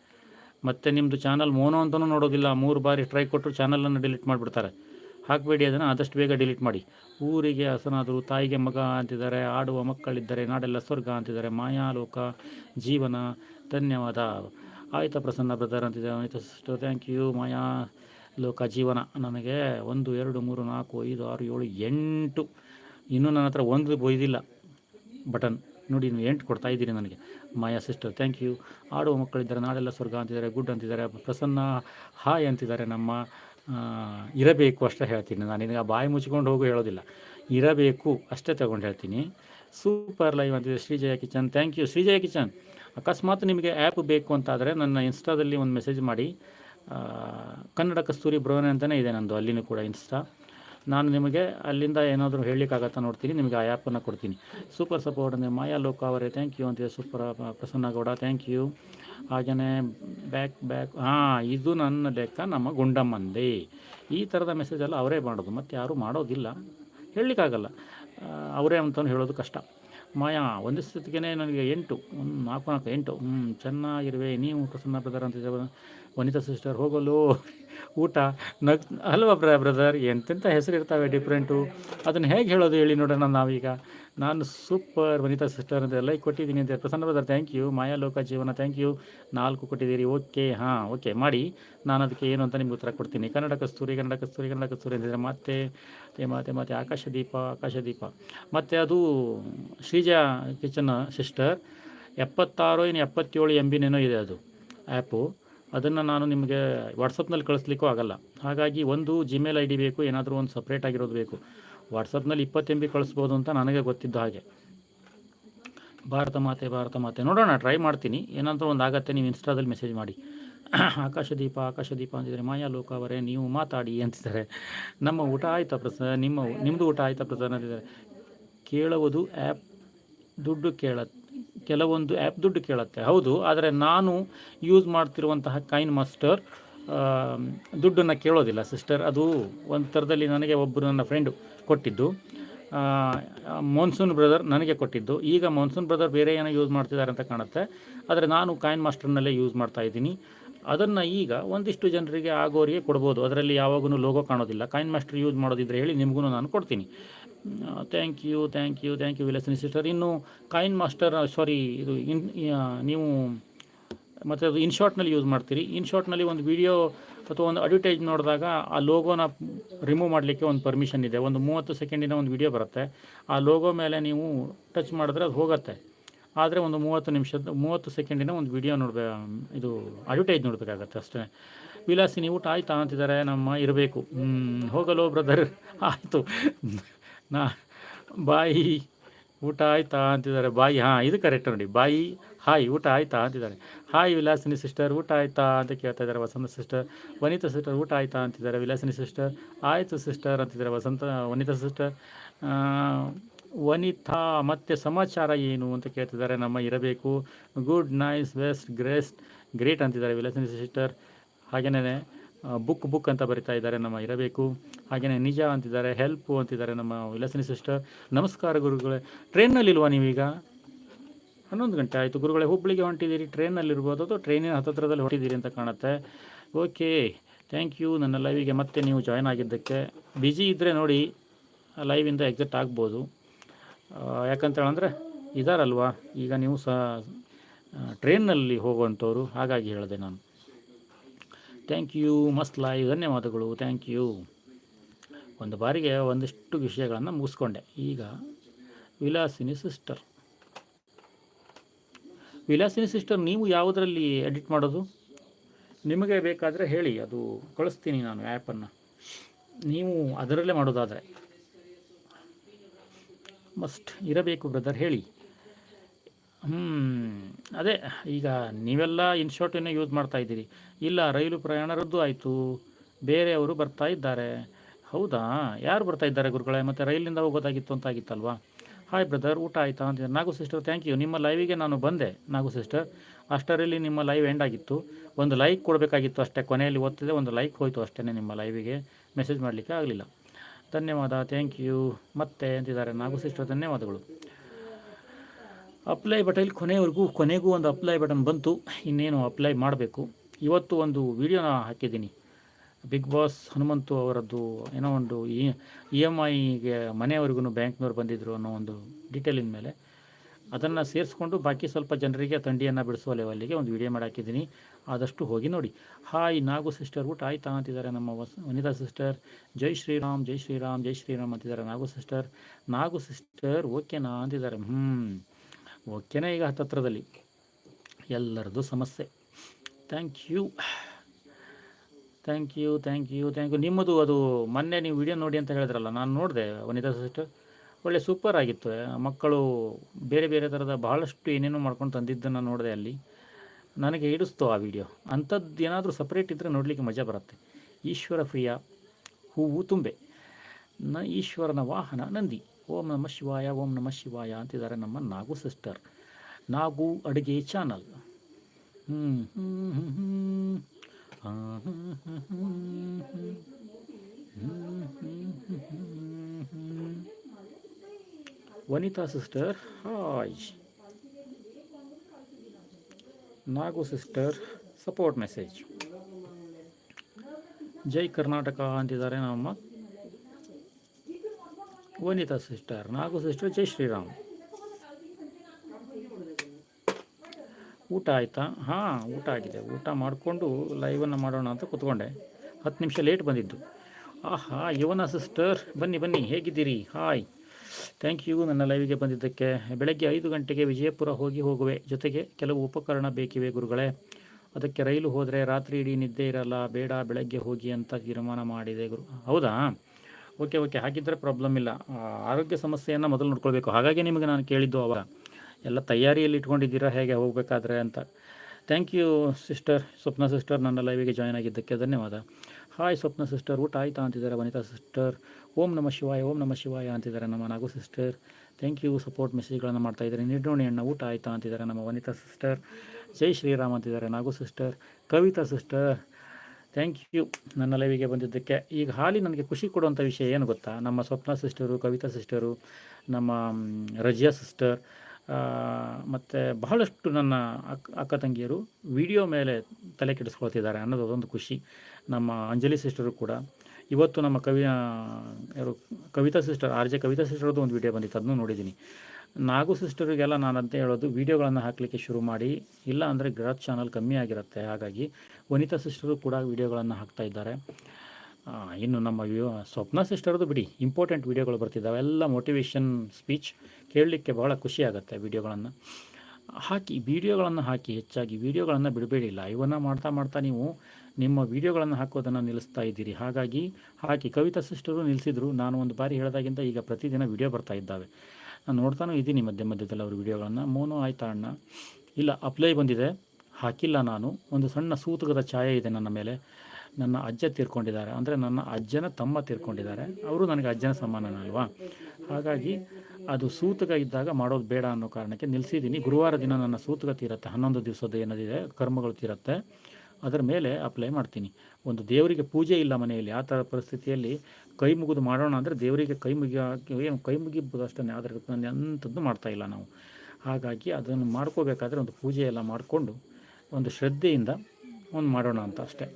ಮತ್ತು ನಿಮ್ಮದು ಚಾನಲ್ ಮೋನೋ ಅಂತಲೂ ನೋಡೋದಿಲ್ಲ. ಮೂರು ಬಾರಿ ಟ್ರೈ ಕೊಟ್ಟರು ಚಾನಲನ್ನು ಡಿಲೀಟ್ ಮಾಡಿಬಿಡ್ತಾರೆ. ಹಾಕಬೇಡಿ ಅದನ್ನು, ಆದಷ್ಟು ಬೇಗ ಡಿಲೀಟ್ ಮಾಡಿ. ಊರಿಗೆ ಹಸನಾದರು ತಾಯಿಗೆ ಮಗ ಅಂತಿದ್ದಾರೆ, ಆಡುವ ಮಕ್ಕಳಿದ್ದರೆ ನಾಡೆಲ್ಲ ಸ್ವರ್ಗ ಅಂತಿದ್ದಾರೆ. ಮಾಯಾಲೋಕ, ಜೀವನ, ಧನ್ಯವಾದ. ಆಯಿತಾ ಪ್ರಸನ್ನ ಬ್ರದರ್ ಅಂತಿದ್ದಾರೆ ಆಯಿತು ಸಿಸ್ಟರ್ ಥ್ಯಾಂಕ್ ಯು ಮಾಯಾ ಲೋಕ ಜೀವನ. ನನಗೆ ಒಂದು, ಎರಡು, ಮೂರು, ನಾಲ್ಕು, ಐದು, ಆರು, ಏಳು, ಎಂಟು. ಇನ್ನೂ ನನ್ನ ಹತ್ರ ಒಂದು ಬಟನ್ ನೋಡಿ ನೀವು ಎಂಟು ಕೊಡ್ತಾ ಇದ್ದೀರಿ ನನಗೆ. ಮಾಯಾ ಸಿಸ್ಟರ್ ಥ್ಯಾಂಕ್ ಯು ಆಡುವ ಮಕ್ಕಳಿದ್ದಾರೆ ನಾಡೆಲ್ಲ ಸ್ವರ್ಗ ಅಂತಿದ್ದಾರೆ ಗುಡ್ ಅಂತಿದ್ದಾರೆ, ಪ್ರಸನ್ನ ಹಾಯ್ ಅಂತಿದ್ದಾರೆ ನಮ್ಮ ಇರಬೇಕು ಅಷ್ಟೇ ಹೇಳ್ತೀನಿ ನಾನು. ನಿನಗೆ ಬಾಯಿ ಮುಚ್ಕೊಂಡು ಹೋಗು ಹೇಳೋದಿಲ್ಲ. ಇರಬೇಕು ಅಷ್ಟೇ ತಗೊಂಡು ಹೇಳ್ತೀನಿ. ಸೂಪರ್ ಲೈವ್ ಅಂತಿದೆ Srijaya kitchen. Thank you Srijaya kitchen, ಅಕಸ್ಮಾತ್ ನಿಮಗೆ ಆ್ಯಪ್ ಬೇಕು ಅಂತಾದರೆ ನನ್ನ ಇನ್ಸ್ಟಾದಲ್ಲಿ ಒಂದು ಮೆಸೇಜ್ ಮಾಡಿ. ಕನ್ನಡ ಕಸ್ತೂರಿ ಬ್ರೋನೆ ಅಂತಲೇ ಇದೆ ನಂದು, ಅಲ್ಲಿನೂ ಕೂಡ ಇನ್ಸ್ಟಾ ನಾನು ನಿಮಗೆ ಅಲ್ಲಿಂದ ಏನಾದರೂ ಹೇಳಲಿಕ್ಕಾಗತ್ತಾ ನೋಡ್ತೀನಿ, ನಿಮಗೆ ಆ ಆ್ಯಪನ್ನು ಕೊಡ್ತೀನಿ. ಸೂಪರ್ ಸಪೋರ್ಟ್ ಅಂದರೆ ಮಾಯಾ ಲೋಕ ಅವರೇ. ಥ್ಯಾಂಕ್ ಯು ಅಂತಿದೆ super Prasanna Gowda thank you ಹಾಗೆಯೇ ಬ್ಯಾಕ್ ಬ್ಯಾಕ್ ಹಾಂ, ಇದು ನನ್ನ ಲೆಕ್ಕ, ನಮ್ಮ ಗುಂಡಮ್ಮಂದೆ. ಈ ಥರದ ಮೆಸೇಜೆಲ್ಲ ಅವರೇ ಮಾಡೋದು, ಮತ್ತು ಯಾರೂ ಮಾಡೋದಿಲ್ಲ. ಹೇಳಲಿಕ್ಕಾಗಲ್ಲ. ಅವರೇ ಅಂತಲೂ ಹೇಳೋದು ಕಷ್ಟ. ಮಾಯಾ, ಒಂದು ಸ್ಥಿತಿಗೆ ನನಗೆ ಎಂಟು ಒಂದು ನಾಲ್ಕು ನಾಲ್ಕು, ಎಂಟು. ಹ್ಞೂ ಚೆನ್ನಾಗಿರುವೆ. ನೀವು ಪ್ರಸನ್ನ ಬ್ರದರ್ ಅಂತಿದ್ದೇವೆ ವನಿತಾ ಸಿಸ್ಟರ್ ಹೋಗಲು. ಊಟ. ನಗ್, ಅಲ್ವಾ ಬ್ರ ಬ್ರದರ್ ಎಂತೆಂಥ ಹೆಸರು ಇರ್ತಾವೆ ಡಿಫ್ರೆಂಟು ಅದನ್ನು ಹೇಗೆ ಹೇಳೋದು ಹೇಳಿ ನೋಡೋಣ ನಾವೀಗ. ನಾನು ಸೂಪರ್ ವನಿತಾ ಸಿಸ್ಟರ್ ಅಂತ ಲೈಕ್ ಕೊಟ್ಟಿದ್ದೀನಿ ಅಂತ ಪ್ರಸನ್ನ ಬ್ರದರ್ ಥ್ಯಾಂಕ್ ಯು ಮಾಯಾ ಲೋಕ ಜೀವನ ಥ್ಯಾಂಕ್ ಯು ನಾಲ್ಕು ಕೊಟ್ಟಿದ್ದೀರಿ. ಓಕೆ ಹಾಂ ಓಕೆ ಮಾಡಿ. ನಾನು ಅದಕ್ಕೆ ಏನು ಅಂತ ನಿಮ್ಗೆ ಉತ್ತರ ಕೊಡ್ತೀನಿ. ಕನ್ನಡ ಕಸ್ತೂರಿ ಕನ್ನಡ ಕಸ್ತೂರಿ ಕನ್ನಡ ಕಸ್ತೂರಿ ಅಂತಿದ್ರೆ ಮತ್ತೆ ಮತ್ತೆ ಮತ್ತೆ ದೀಪ ಆಕಾಶದೀಪ ಆಕಾಶದೀಪ ಮತ್ತು ಅದು ಶ್ರೀಜಾ ಕಿಚನ್ ಸಿಸ್ಟರ್ ಎಪ್ಪತ್ತಾರು ಏನು ಎಪ್ಪತ್ತೇಳು ಎಂ ಬಿನೇನೋ ಇದೆ ಅದು. ಆ್ಯಪು ಅದನ್ನು ನಾನು ನಿಮಗೆ ವಾಟ್ಸಪ್ನಲ್ಲಿ ಕಳಿಸ್ಲಿಕ್ಕೂ ಆಗಲ್ಲ. ಹಾಗಾಗಿ ಒಂದು ಜಿಮೇಲ್ ಐ ಡಿ ಬೇಕು, ಏನಾದರೂ ಒಂದು ಸಪ್ರೇಟ್ ಆಗಿರೋದು ಬೇಕು. ವಾಟ್ಸಪ್ನಲ್ಲಿ ಇಪ್ಪತ್ತು ಎಂ ಬಿ ಕಳಿಸ್ಬೋದು ಅಂತ ನನಗೆ ಗೊತ್ತಿದ್ದ ಹಾಗೆ. ಭಾರತ ಮಾತೆ ಭಾರತ ಮಾತೆ. ನೋಡೋಣ ಟ್ರೈ ಮಾಡ್ತೀನಿ. ಏನಾದರೂ ಒಂದು ಆಗತ್ತೆ, ನೀವು ಇನ್ಸ್ಟಾದಲ್ಲಿ ಮೆಸೇಜ್ ಮಾಡಿ. ಆಕಾಶದೀಪ ಆಕಾಶದೀಪ ಅಂತಿದ್ದಾರೆ ಮಾಯಾ ಲೋಕ ಅವರೇ, ನೀವು ಮಾತಾಡಿ ಅಂತಿದ್ದಾರೆ. ನಮ್ಮ ಊಟ ಆಯ್ತಾ ಪ್ರಸನ್ನ ನಿಮ್ಮ ನಿಮ್ಮದು ಊಟ ಆಯ್ತಾ ಪ್ರಸನ್ನ ಅಂತಿದ್ದಾರೆ? ಕೇಳುವುದು ಆ್ಯಪ್ ದುಡ್ಡು ಕೇಳ ಕೆಲವೊಂದು ಆ್ಯಪ್ ದುಡ್ಡು ಕೇಳುತ್ತೆ. ಹೌದು, ಆದರೆ ನಾನು ಯೂಸ್ ಮಾಡ್ತಿರುವಂತಹ ಕೈನ್ ಮಾಸ್ಟರ್ ದುಡ್ಡನ್ನು ಕೇಳೋದಿಲ್ಲ ಸಿಸ್ಟರ್ ಅದು ಒಂದು ಥರದಲ್ಲಿ ನನಗೆ ಒಬ್ಬರು ನನ್ನ ಫ್ರೆಂಡು ಕೊಟ್ಟಿದ್ದು. ಮಾನ್ಸೂನ್ ಬ್ರದರ್ ನನಗೆ ಕೊಟ್ಟಿದ್ದು. ಈಗ ಮಾನ್ಸೂನ್ ಬ್ರದರ್ ಬೇರೆ ಏನೋ ಯೂಸ್ ಮಾಡ್ತಿದ್ದಾರೆ ಅಂತ ಕಾಣುತ್ತೆ. ಆದರೆ ನಾನು ಕಾಯಿನ್ ಮಾಸ್ಟರ್ನಲ್ಲೇ ಯೂಸ್ ಮಾಡ್ತಾ ಇದ್ದೀನಿ. ಅದನ್ನು ಈಗ ಒಂದಿಷ್ಟು ಜನರಿಗೆ ಆಗೋರಿಗೆ ಕೊಡ್ಬೋದು. ಅದರಲ್ಲಿ ಯಾವಾಗೂ ಲೋಗೋ ಕಾಣೋದಿಲ್ಲ. ಕಾಯಿನ್ ಮಾಸ್ಟರ್ ಯೂಸ್ ಮಾಡೋದಿದ್ರೆ ಹೇಳಿ ನಿಮಗೂ ನಾನು ಕೊಡ್ತೀನಿ. Thank you thank you thank you Vilasini sister ಇನ್ನು ಕಾಯಿನ್ ಮಾಸ್ಟರ್ ಸಾರಿ ಇದು ಇನ್ ನೀವು ಮತ್ತು ಅದು ಇನ್ಶಾರ್ಟ್ನಲ್ಲಿ ಯೂಸ್ ಮಾಡ್ತೀರಿ. ಇನ್ಶಾಟ್ನಲ್ಲಿ ಒಂದು ವಿಡಿಯೋ ಅಥವಾ ಒಂದು ಅಡ್ವರ್ಟೈಸ್ ನೋಡಿದಾಗ ಆ ಲೋಗೋನ ರಿಮೂವ್ ಮಾಡಲಿಕ್ಕೆ ಒಂದು ಪರ್ಮಿಷನ್ ಇದೆ. ಒಂದು ಮೂವತ್ತು ಸೆಕೆಂಡಿನ ಒಂದು ವಿಡಿಯೋ ಬರುತ್ತೆ. ಆ ಲೋಗೋ ಮೇಲೆ ನೀವು ಟಚ್ ಮಾಡಿದ್ರೆ ಅದು ಹೋಗುತ್ತೆ. ಆದರೆ ಒಂದು ಮೂವತ್ತು ನಿಮಿಷದ, ಮೂವತ್ತು ಸೆಕೆಂಡಿನ ಒಂದು ವಿಡಿಯೋ ನೋಡಬೇಕು ಇದು ಅಡ್ವರ್ಟೈಸ್ ನೋಡಬೇಕಾಗತ್ತೆ ಅಷ್ಟೇ. ವಿಲಾಸಿನಿ ಊಟ ಆಯ್ತಾ ಅಂತಿದ್ದಾರೆ. ನಮ್ಮ ಇರಬೇಕು. ಹೋಗಲು ಬ್ರದರ್ ಆಯಿತು. ನಾ, ಬಾಯಿ ಊಟ ಆಯ್ತಾ ಅಂತಿದ್ದಾರೆ. ಬಾಯಿ, ಹಾಂ, ಇದು ಕರೆಕ್ಟ್ ನೋಡಿ. ಬಾಯಿ, ಹಾಯ್, ಊಟ ಆಯ್ತಾ ಅಂತಿದ್ದಾರೆ. ಹಾಯ್, ವಿಲಾಸಿನಿ ಸಿಸ್ಟರ್ ಊಟ ಆಯ್ತಾ ಅಂತ ಕೇಳ್ತಾ ಇದ್ದಾರೆ ವಸಂತ ಸಿಸ್ಟರ್ ವನಿತಾ ಸಿಸ್ಟರ್ ಊಟ ಆಯ್ತಾ ಅಂತಿದ್ದಾರೆ. ವಿಲಾಸಿನಿ ಸಿಸ್ಟರ್ ಆಯಿತು ಸಿಸ್ಟರ್ ಅಂತಿದ್ದಾರೆ ವಸಂತ, ವನಿತಾ ಸಿಸ್ಟರ್ ವನಿತಾ, ಮತ್ತೆ ಸಮಾಚಾರ ಏನು ಅಂತ ಕೇಳ್ತಿದ್ದಾರೆ. ನಮ್ಮ ಇರಬೇಕು. ಗುಡ್ ನೈಸ್ ಬೆಸ್ಟ್ ಗ್ರೇಸ್ಟ್ ಗ್ರೇಟ್ ಅಂತಿದ್ದಾರೆ ವಿಲಾಸಿನಿ ಸಿಸ್ಟರ್ ಹಾಗೆಯೇ ಬುಕ್ ಬುಕ್ ಅಂತ ಬರಿತಾ ಇದ್ದಾರೆ, ನಮ್ಮ ಇರಬೇಕು. ಹಾಗೆಯೇ ನಿಜ ಅಂತಿದ್ದಾರೆ ಹೆಲ್ಪು ಅಂತಿದ್ದಾರೆ ನಮ್ಮ ವಿಲಸನಿ ಸಿಸ್ಟರ್ ನಮಸ್ಕಾರ ಗುರುಗಳೇ. ಟ್ರೈನ್ನಲ್ಲಿಲ್ವಾ ನೀವೀಗ? ಹನ್ನೊಂದು ಗಂಟೆ ಆಯಿತು. ಗುರುಗಳೇ ಹುಬ್ಬಳ್ಳಿಗೆ ಹೊಂಟಿದ್ದೀರಿ? ಟ್ರೈನಲ್ಲಿರ್ಬೋದು ಅಥವಾ ಟ್ರೈನಿನ ಹತ್ತಿರದಲ್ಲಿ ಹೊಂಟಿದ್ದೀರಿ ಅಂತ ಕಾಣುತ್ತೆ? ಓಕೆ ಥ್ಯಾಂಕ್ ಯು ನನ್ನ ಲೈವಿಗೆ ಮತ್ತೆ ನೀವು ಜಾಯ್ನ್ ಆಗಿದ್ದಕ್ಕೆ. ಬಿಜಿ ಇದ್ದರೆ ನೋಡಿ ಲೈವಿಂದ ಎಕ್ಸಿಟ್ ಆಗ್ಬೋದು. ಯಾಕಂತೇಳಂದರೆ, ಇದಾರಲ್ವಾ? ಈಗ ನೀವು ಸಹ ಟ್ರೈನ್ನಲ್ಲಿ ಹೋಗುವಂಥವ್ರು, ಹಾಗಾಗಿ ಹೇಳಿದೆ ನಾನು. ಥ್ಯಾಂಕ್ ಯು ಮಸ್ತ್ ಲಾಯ್, ಧನ್ಯವಾದಗಳು ಥ್ಯಾಂಕ್ ಯು ಒಂದು ಬಾರಿಗೆ ಒಂದಿಷ್ಟು ವಿಷಯಗಳನ್ನು ಮುಗಿಸ್ಕೊಂಡೆ. ಈಗ ವಿಲಾಸಿನಿ ಸಿಸ್ಟರ್ ವಿಲಾಸಿನಿ ಸಿಸ್ಟರ್ ನೀವು ಯಾವುದರಲ್ಲಿ ಎಡಿಟ್ ಮಾಡೋದು? ನಿಮಗೆ ಬೇಕಾದರೆ ಹೇಳಿ, ಅದು ಕಳಿಸ್ತೀನಿ ನಾನು ಆ್ಯಪನ್ನು ನೀವು ಅದರಲ್ಲೇ ಮಾಡೋದಾದರೆ. ಮಸ್ಟ್ ಇರಬೇಕು ಬ್ರದರ್ ಹೇಳಿ. ಹ್ಞೂ ಅದೇ, ಈಗ ನೀವೆಲ್ಲ ಇನ್ಶೋರ್ಟನ್ನೇ ಯೂಸ್ ಮಾಡ್ತಾ ಇದ್ದೀರಿ. ಇಲ್ಲ, ರೈಲು ಪ್ರಯಾಣ ರದ್ದು ಆಯಿತು. ಬೇರೆಯವರು ಬರ್ತಾ ಇದ್ದಾರೆ. ಹೌದಾ? ಯಾರು ಬರ್ತಾ ಇದ್ದಾರೆ ಗುರುಗಳೇ? ಮತ್ತು ರೈಲಿನಿಂದ ಹೋಗೋದಾಗಿತ್ತು ಅಂತ ಆಗಿತ್ತಲ್ವಾ ಹಾಯ್ ಬ್ರದರ್ ಊಟ ಆಯಿತಾ? ಅಂತ ನಾಗು ಸಿಸ್ಟರ್ ಥ್ಯಾಂಕ್ ಯು ನಿಮ್ಮ ಲೈವಿಗೆ ನಾನು ಬಂದೆ, ನಾಗು ಸಿಸ್ಟರ್ ಅಷ್ಟರಲ್ಲಿ ನಿಮ್ಮ ಲೈವ್ ಎಂಡ್ ಆಗಿತ್ತು. ಒಂದು ಲೈಕ್ ಕೊಡಬೇಕಾಗಿತ್ತು ಅಷ್ಟೇ. ಕೊನೆಯಲ್ಲಿ ಓದ್ತಿದೆ ಒಂದು ಲೈಕ್ ಹೋಯಿತು ಅಷ್ಟೇ ನಿಮ್ಮ ಲೈವಿಗೆ ಮೆಸೇಜ್ ಮಾಡಲಿಕ್ಕೆ ಆಗಲಿಲ್ಲ. ಧನ್ಯವಾದ. ಥ್ಯಾಂಕ್ ಯು ಮತ್ತೆ, ಅಂತಿದ್ದಾರೆ ನಾಗು ಸಿಸ್ಟರ್ ಧನ್ಯವಾದಗಳು. ಅಪ್ಲೈ ಬಟನ್ ಕೊನೆವರೆಗೂ, ಕೊನೆಗೂ ಒಂದು ಅಪ್ಲೈ ಬಟನ್ ಬಂತು. ಇನ್ನೇನು ಅಪ್ಲೈ ಮಾಡಬೇಕು. ಇವತ್ತು ಒಂದು ವಿಡಿಯೋನ ಹಾಕಿದ್ದೀನಿ. ಬಿಗ್ ಬಾಸ್ ಹನುಮಂತು ಅವರದ್ದು ಏನೋ ಒಂದು ಇ ಇ ಎಂ ಐಗೆ ಮನೆಯವರೆಗೂ ಬ್ಯಾಂಕ್ನವ್ರು ಬಂದಿದ್ದರು ಅನ್ನೋ ಒಂದು ಡೀಟೇಲಿನ ಮೇಲೆ. ಅದನ್ನು ಸೇರಿಸ್ಕೊಂಡು ಬಾಕಿ ಸ್ವಲ್ಪ ಜನರಿಗೆ ತಂಡಿಯನ್ನು ಬಿಡಿಸುವ ಲೆವೆಲ್ಲಿಗೆ ಒಂದು ವಿಡಿಯೋ ಮಾಡಿ ಹಾಕಿದ್ದೀನಿ ಆದಷ್ಟು ಹೋಗಿ ನೋಡಿ. ಹಾಯ್ ನಾಗು ಸಿಸ್ಟರ್ ಊಟ ಆಯ್ತಾ ಅಂತಿದ್ದಾರೆ ನಮ್ಮ ವನಿತಾ ಸಿಸ್ಟರ್ ಜೈ ಶ್ರೀರಾಮ್ ಜೈ ಶ್ರೀರಾಮ್ ಜೈ ಶ್ರೀರಾಮ್ ಅಂತಿದ್ದಾರೆ ನಾಗು ಸಿಸ್ಟರ್ ನಾಗು ಸಿಸ್ಟರ್ ಓಕೆನಾ ಅಂತಿದ್ದಾರೆ. ಹ್ಞೂ ಓಕೆನಾ ಈಗ ಹತ್ತತ್ರದಲ್ಲಿ. ಎಲ್ಲರದ್ದು ಸಮಸ್ಯೆ. Thank you thank you thank you thank you ನಿಮ್ಮದು ಅದು ಮೊನ್ನೆ ನೀವು ವಿಡಿಯೋ ನೋಡಿ ಅಂತ ಹೇಳಿದ್ರಲ್ಲ, ನಾನು ನೋಡಿದೆ, ವನಿತಾ ಸಿಸ್ಟರ್ ಒಳ್ಳೆ ಸೂಪರ್ ಆಗಿತ್ತು. ಮಕ್ಕಳು ಬೇರೆ ಬೇರೆ ಥರದ ಬಹಳಷ್ಟು ಏನೇನೋ ಮಾಡ್ಕೊಂಡು ತಂದಿದ್ದನ್ನು ನೋಡಿದೆ ಅಲ್ಲಿ. ನನಗೆ ಇಡಿಸ್ತು ಆ ವಿಡಿಯೋ ಅಂಥದ್ದು ಏನಾದರೂ ಸಪ್ರೇಟ್ ಇದ್ದರೆ ನೋಡಲಿಕ್ಕೆ ಮಜಾ ಬರುತ್ತೆ. ಈಶ್ವರ ಪ್ರಿಯ, ಹೂವು ತುಂಬೆ. ನ, ಈಶ್ವರನ ವಾಹನ ನಂದಿ. ಓಂ ನಮಃ ಶಿವಾಯ, ಓಂ ನಮಃ ಶಿವಾಯ ಅಂತಿದ್ದಾರೆ ನಮ್ಮ ನಾಗು ಸಿಸ್ಟರ್. ನಾಗು ಅಡುಗೆ channel. Vanitha sister, hi. Nagu sister, support message. ಜೈ ಕರ್ನಾಟಕ ಅಂತಿದ್ದಾರೆ ನಮ್ಮ ವನಿತಾ ಸಿಸ್ಟರ್ ನಾಗು ಸಿಸ್ಟರ್, ಜೈ ಶ್ರೀರಾಮ್. ಊಟ ಆಯಿತಾ? ಹಾಂ, ಊಟ ಆಗಿದೆ. ಊಟ ಮಾಡಿಕೊಂಡು ಲೈವನ್ನು ಮಾಡೋಣ ಅಂತ ಕೂತ್ಕೊಂಡೆ. ಹತ್ತು ನಿಮಿಷ ಲೇಟ್ ಬಂದಿದ್ದು. ಆಹಾ, ಯುವನ ಸಿಸ್ಟರ್, ಬನ್ನಿ ಬನ್ನಿ, ಹೇಗಿದ್ದೀರಿ? ಹಾಯ್ ಥ್ಯಾಂಕ್ ಯು ನನ್ನ ಲೈವಿಗೆ ಬಂದಿದ್ದಕ್ಕೆ. ಬೆಳಗ್ಗೆ ಐದು ಗಂಟೆಗೆ ವಿಜಯಪುರ ಹೋಗಿ ಹೋಗುವೆ. ಜೊತೆಗೆ ಕೆಲವು ಉಪಕರಣ ಬೇಕಿವೆ ಗುರುಗಳೇ. ಅದಕ್ಕೆ ರೈಲು ಹೋದರೆ ರಾತ್ರಿ ಇಡೀ ನಿದ್ದೆ ಇರಲ್ಲ. ಬೇಡ, ಬೆಳಗ್ಗೆ ಹೋಗಿ ಅಂತ ತೀರ್ಮಾನ ಮಾಡಿದೆ ಗುರು. ಹೌದಾ? Okay okay. ಹಾಗಿದ್ದರೆ ಪ್ರಾಬ್ಲಮ್ ಇಲ್ಲ. ಆರೋಗ್ಯ ಸಮಸ್ಯೆಯನ್ನು ಮೊದಲು ನೋಡ್ಕೊಳ್ಬೇಕು. ಹಾಗಾಗಿ ನಿಮಗೆ ನಾನು ಕೇಳಿದ್ದು ಅವಾಗ, ಎಲ್ಲ ತಯಾರಿಯಲ್ಲಿ ಇಟ್ಕೊಂಡಿದ್ದೀರಾ, ಹೇಗೆ ಹೋಗಬೇಕಾದ್ರೆ ಅಂತ. Thank you sister Swapna sister ನನ್ನ ಲೈವಿಗೆ ಜಾಯ್ನ್ ಆಗಿದ್ದಕ್ಕೆ ಧನ್ಯವಾದ. ಹಾಯ್ ಸ್ವಪ್ನ ಸಿಸ್ಟರ್ ಊಟ ಆಯ್ತಾ ಅಂತಿದ್ದಾರೆ ವನಿತಾ ಸಿಸ್ಟರ್ ಓಂ ನಮ ಶಿವಾಯ, ಓಂ ನಮ ಶಿವಾಯ ಅಂತಿದ್ದಾರೆ ನಮ್ಮ Nagu sister thank you support ಮೆಸೇಜ್ಗಳನ್ನು ಮಾಡ್ತಾ ಇದ್ದಾರೆ. ನಿಡೋಣಿ ಅಣ್ಣ, ಊಟ ಆಯ್ತಾ ಅಂತಿದ್ದಾರೆ ನಮ್ಮ ವನಿತಾ ಸಿಸ್ಟರ್ ಜೈ ಶ್ರೀರಾಮ್ ಅಂತಿದ್ದಾರೆ Nagu sister Kavitha sister thank you ನನ್ನ ಲೈವಿಗೆ ಬಂದಿದ್ದಕ್ಕೆ. ಈಗ ಹಾಲಿ ನನಗೆ ಖುಷಿ ಕೊಡುವಂಥ ವಿಷಯ ಏನು ಗೊತ್ತಾ? ನಮ್ಮ ಸ್ವಪ್ನ ಸಿಸ್ಟರು ಕವಿತಾ ಸಿಸ್ಟರು ನಮ್ಮ ರಜಿಯಾ ಸಿಸ್ಟರ್ ಮತ್ತು ಬಹಳಷ್ಟು ನನ್ನ ಅಕ್ಕ ಅಕ್ಕ ತಂಗಿಯರು ವಿಡಿಯೋ ಮೇಲೆ ತಲೆ ಕೆಡಿಸ್ಕೊಳ್ತಿದ್ದಾರೆ ಅನ್ನೋದು ಅದೊಂದು ಖುಷಿ. ನಮ್ಮ ಅಂಜಲಿ ಸಿಸ್ಟರು ಕೂಡ. ಇವತ್ತು ನಮ್ಮ ಕವಿ ಯಾರು, Kavitha sister, R J Kavitha ಸಿಸ್ಟರ್ದು ಒಂದು ವೀಡಿಯೋ ಬಂದಿತ್ತು, ಅದನ್ನು ನೋಡಿದ್ದೀನಿ. ನಾಗು ಸಿಸ್ಟರಿಗೆಲ್ಲ ನಾನು ಅಂತ ಹೇಳೋದು, ವೀಡಿಯೋಗಳನ್ನು ಹಾಕಲಿಕ್ಕೆ ಶುರು ಮಾಡಿ, ಇಲ್ಲ ಅಂದರೆ ಗ್ರಾತ್ ಚಾನಲ್ ಕಮ್ಮಿ ಆಗಿರುತ್ತೆ, ಹಾಗಾಗಿ ವನಿತಾ ಸಿಸ್ಟರು ಕೂಡ ವೀಡಿಯೋಗಳನ್ನು ಹಾಕ್ತಾ ಇದ್ದಾರೆ. ಇನ್ನು ನಮ್ಮ ಸ್ವಪ್ನ ಸಿಸ್ಟರ್ದು ಬಿಡಿ ಇಂಪಾರ್ಟೆಂಟ್ ವೀಡಿಯೋಗಳು ಬರ್ತಿದ್ದಾವೆ, ಎಲ್ಲ ಮೋಟಿವೇಶನ್ ಸ್ಪೀಚ್ ಕೇಳಲಿಕ್ಕೆ ಬಹಳ ಖುಷಿ ಆಗುತ್ತೆ ವೀಡಿಯೋಗಳನ್ನು. ಹಾಕಿ ವೀಡಿಯೋಗಳನ್ನು ಹಾಕಿ ಹೆಚ್ಚಾಗಿ, ವೀಡಿಯೋಗಳನ್ನು ಬಿಡಬೇಡಿ ಇವನ್ನು ಮಾಡ್ತಾ ಮಾಡ್ತಾ ನೀವು ನಿಮ್ಮ ವಿಡಿಯೋಗಳನ್ನು ಹಾಕೋದನ್ನು ನಿಲ್ಲಿಸ್ತಾ ಇದ್ದೀರಿ. ಹಾಗಾಗಿ ಹಾಕಿ ಕವಿತಾ ಸಿಸ್ಟರು ನಿಲ್ಲಿಸಿದ್ರು. ನಾನು ಒಂದು ಬಾರಿ ಹೇಳಿದಾಗಿಂದ ಈಗ ಪ್ರತಿದಿನ ವಿಡಿಯೋ ಬರ್ತಾ ಇದ್ದಾವೆ. ನಾನು ನೋಡ್ತಾನೂ ಇದ್ದೀನಿ ಮಧ್ಯ ಮಧ್ಯದಲ್ಲಿ ಅವ್ರ ವಿಡಿಯೋಗಳನ್ನು. ಮೋನೋ, ಆಯ್ತಾ ಅಣ್ಣ? ಇಲ್ಲ, ಅಪ್ಲೈ ಬಂದಿದೆ. ಹಾಕಿಲ್ಲ ನಾನು. ಒಂದು ಸಣ್ಣ ಸೂತಕದ ಛಾಯೆ ಇದೆ ನನ್ನ ಮೇಲೆ. ನನ್ನ ಅಜ್ಜ ತೀರ್ಕೊಂಡಿದ್ದಾರೆ. ಅಂದರೆ ನನ್ನ ಅಜ್ಜನ ತಮ್ಮ ತೀರ್ಕೊಂಡಿದ್ದಾರೆ. ಅವರು ನನಗೆ ಅಜ್ಜನ ಸಮಾನನಲ್ವಾ? ಹಾಗಾಗಿ ಅದು ಸೂತಕ ಇದ್ದಾಗ ಮಾಡೋದು ಬೇಡ ಅನ್ನೋ ಕಾರಣಕ್ಕೆ ನಿಲ್ಲಿಸಿದ್ದೀನಿ. ಗುರುವಾರ ದಿನ ನನ್ನ ಸೂತಕ ತೀರತ್ತೆ. ಹನ್ನೊಂದು ದಿವಸದ ಏನಿದೆ ಕರ್ಮಗಳು ತೀರತ್ತೆ. ಅದರ ಮೇಲೆ ಅಪ್ಲೈ ಮಾಡ್ತೀನಿ. ಒಂದು ದೇವರಿಗೆ ಪೂಜೆ ಇಲ್ಲ ಮನೆಯಲ್ಲಿ, ಆ ಥರ ಪರಿಸ್ಥಿತಿಯಲ್ಲಿ ಕೈ ಮುಗಿದು ಮಾಡೋಣ ಅಂದರೆ ದೇವರಿಗೆ ಕೈ ಮುಗಿ ಏನು ಕೈ ಮುಗಿಬೋದು ಅಷ್ಟನ್ನು ಆದರೆ ಅಂಥದ್ದು ಮಾಡ್ತಾ ಇಲ್ಲ ನಾವು. ಹಾಗಾಗಿ ಅದನ್ನು ಮಾಡ್ಕೋಬೇಕಾದ್ರೆ ಒಂದು ಪೂಜೆ ಎಲ್ಲ ಮಾಡಿಕೊಂಡು ಒಂದು ಶ್ರದ್ಧೆಯಿಂದ ಒಂದು ಮಾಡೋಣ ಅಂತ ಅಷ್ಟೇ.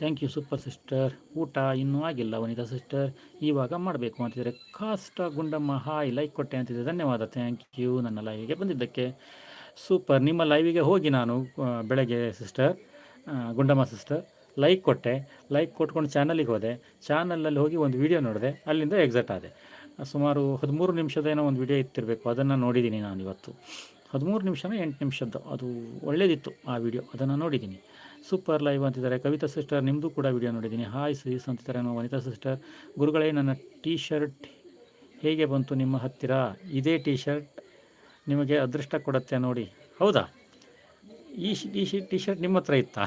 ಥ್ಯಾಂಕ್ ಯು ಸೂಪರ್ ಸಿಸ್ಟರ್ ಊಟ ಇನ್ನೂ ಆಗಿಲ್ಲ ವನಿತಾ ಸಿಸ್ಟರ್ ಇವಾಗ ಮಾಡಬೇಕು ಅಂತಿದ್ದಾರೆ. ಕಾಸ್ಟ ಗುಂಡಮ್ಮ ಹಾಯ್ ಲೈಕ್ ಕೊಟ್ಟೆ ಅಂತಿದ್ರೆ ಧನ್ಯವಾದ. ಥ್ಯಾಂಕ್ ಯು ನನ್ನ ಲೈವ್ಗೆ ಬಂದಿದ್ದಕ್ಕೆ. ಸೂಪರ್. ನಿಮ್ಮ ಲೈವಿಗೆ ಹೋಗಿ ನಾನು ಬೆಳಗ್ಗೆ ಸಿಸ್ಟರ್ ಗುಂಡಮ್ಮ ಸಿಸ್ಟರ್ ಲೈಕ್ ಕೊಟ್ಟೆ. ಲೈಕ್ ಕೊಟ್ಕೊಂಡು ಚಾನಲಿಗೆ ಹೋದೆ. ಚಾನಲಲ್ಲಿ ಹೋಗಿ ಒಂದು ವಿಡಿಯೋ ನೋಡಿದೆ. ಅಲ್ಲಿಂದ ಎಕ್ಸಿಟ್ ಆದೆ. ಸುಮಾರು ಹದಿಮೂರು ನಿಮಿಷದೇನೋ ಒಂದು ವಿಡಿಯೋ ಇತ್ತಿರಬೇಕು ಅದನ್ನು ನೋಡಿದ್ದೀನಿ ನಾನು ಇವತ್ತು. ಹದಿಮೂರು ನಿಮಿಷನ ಎಂಟು ನಿಮಿಷದ್ದು. ಅದು ಒಳ್ಳೇದಿತ್ತು ಆ ವಿಡಿಯೋ ಅದನ್ನು ನೋಡಿದ್ದೀನಿ. ಸೂಪರ್ ಲೈವ್ ಅಂತಿದ್ದಾರೆ. ಕವಿತಾ ಸಿಸ್ಟರ್ ನಿಮ್ಮದು ಕೂಡ ವಿಡಿಯೋ ನೋಡಿದ್ದೀನಿ. ಹಾಯ್ ಸೀಸ್ ಅಂತಿದ್ದಾರೆ ನಾವು ವನಿತಾ ಸಿಸ್ಟರ್ ಗುರುಗಳೇ, ನನ್ನ ಟೀ ಶರ್ಟ್ ಹೇಗೆ ಬಂತು ನಿಮ್ಮ ಹತ್ತಿರ? ಇದೇ ಟೀ ಶರ್ಟ್ ನಿಮಗೆ ಅದೃಷ್ಟ ಕೊಡುತ್ತೆ ನೋಡಿ. ಹೌದಾ? ಈ ಶಿ- ಶರ್ಟ್ ಟಿ ಶರ್ಟ್ ನಿಮ್ಮ ಹತ್ರ ಇತ್ತಾ?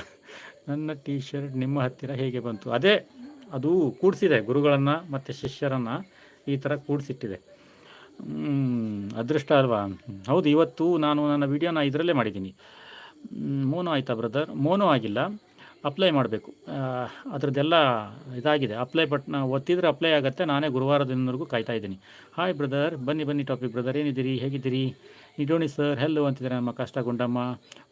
ನನ್ನ ಟೀ ಶರ್ಟ್ ನಿಮ್ಮ ಹತ್ತಿರ ಹೇಗೆ ಬಂತು? ಅದೇ, ಅದು ಕೂಡಿಸಿದೆ ಗುರುಗಳನ್ನು ಮತ್ತು ಶಿಷ್ಯರನ್ನು ಈ ಥರ ಕೂಡಿಸಿಟ್ಟಿದೆ. ಅದೃಷ್ಟ ಅಲ್ವಾ? ಹೌದು, ಇವತ್ತು ನಾನು ನನ್ನ ವಿಡಿಯೋನ ಇದರಲ್ಲೇ ಮಾಡಿದ್ದೀನಿ. ಮೋನೋ ಆಯಿತಾ, ಬ್ರದರ್? ಮೋನೋ ಆಗಿಲ್ಲ. ಅಪ್ಲೈ ಮಾಡಬೇಕು. ಅದರದ್ದೆಲ್ಲ ಇದಾಗಿದೆ. ಅಪ್ಲೈ ಬಟ್ನ ಒತ್ತಿದ್ರೆ ಅಪ್ಲೈ ಆಗುತ್ತೆ. ನಾನೇ ಗುರುವಾರ ದಿನವರೆಗೂ ಕಾಯ್ತಾ ಇದ್ದೀನಿ. ಹಾಯ್ ಬ್ರದರ್ ಬನ್ನಿ ಬನ್ನಿ ಟಾಪಿಕ್ ಬ್ರದರ್ ಏನಿದ್ದೀರಿ? ಹೇಗಿದ್ದೀರಿ? ನಿಡೋಣಿ ಸರ್ ಹೆಲ್ಲು ಅಂತಿದ್ದಾರೆ ನಮ್ಮ ಕಷ್ಟ ಗುಂಡಮ್ಮ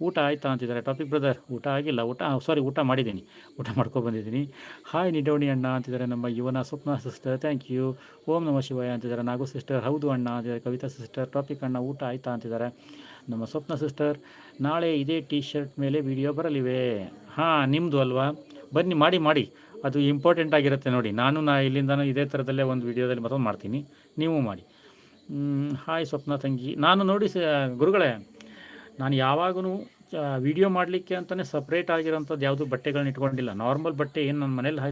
ಊಟ ಆಯ್ತಾ ಅಂತಿದ್ದಾರೆ? ಟಾಪಿಕ್ ಬ್ರದರ್ ಊಟ ಆಗಿಲ್ಲ. ಊಟ ಸಾರಿ ಊಟ ಮಾಡಿದ್ದೀನಿ. ಊಟ ಮಾಡ್ಕೊಂಡು ಬಂದಿದ್ದೀನಿ. ಹಾಯ್ ನಿಡೋಣಿ ಅಣ್ಣ ಅಂತಿದ್ದಾರೆ ನಮ್ಮ ಯುವನ ಸ್ವಪ್ನ ಸಿಸ್ಟರ್ ಥ್ಯಾಂಕ್ ಯು ಓಂ ನಮ ಶಿವಾಯ ಅಂತಿದ್ದಾರೆ. ನಾಗು ಸಿಸ್ಟರ್ ಹೌದು ಅಣ್ಣ ಅಂತಿದ್ದಾರೆ. ಕವಿತಾ ಸಿಸ್ಟರ್ ಟಾಪಿಕ್ ಅಣ್ಣ, ಊಟ ಆಯ್ತಾ ಅಂತಿದ್ದಾರೆ? ನಮ್ಮ ಸ್ವಪ್ನ ಸಿಸ್ಟರ್, ನಾಳೆ ಇದೇ ಟೀ ಶರ್ಟ್ ಮೇಲೆ ವಿಡಿಯೋ ಬರಲಿವೆ. ಹಾಂ ನಿಮ್ಮದು ಅಲ್ವಾ? ಬನ್ನಿ, ಮಾಡಿ ಮಾಡಿ. ಅದು ಇಂಪಾರ್ಟೆಂಟ್ ಆಗಿರುತ್ತೆ ನೋಡಿ. ನಾನು, ನಾ ಇಲ್ಲಿಂದ ಇದೇ ಥರದಲ್ಲೇ ಒಂದು ವಿಡಿಯೋದಲ್ಲಿ ಮತ್ತೊಂದು ಮಾಡ್ತೀನಿ. ನೀವು ಮಾಡಿ. ಹಾಯ್ ಸ್ವಪ್ನ ತಂಗಿ. ನಾನು ನೋಡಿ ಗುರುಗಳೇ, ನಾನು ಯಾವಾಗೂ ವಿಡಿಯೋ ಮಾಡಲಿಕ್ಕೆ ಅಂತಲೇ ಸಪ್ರೇಟ್ ಆಗಿರೋಂಥದ್ದು ಯಾವುದು ಬಟ್ಟೆಗಳನ್ನ ಇಟ್ಕೊಂಡಿಲ್ಲ. ನಾರ್ಮಲ್ ಬಟ್ಟೆ ಏನು ನನ್ನ ಮನೇಲಿ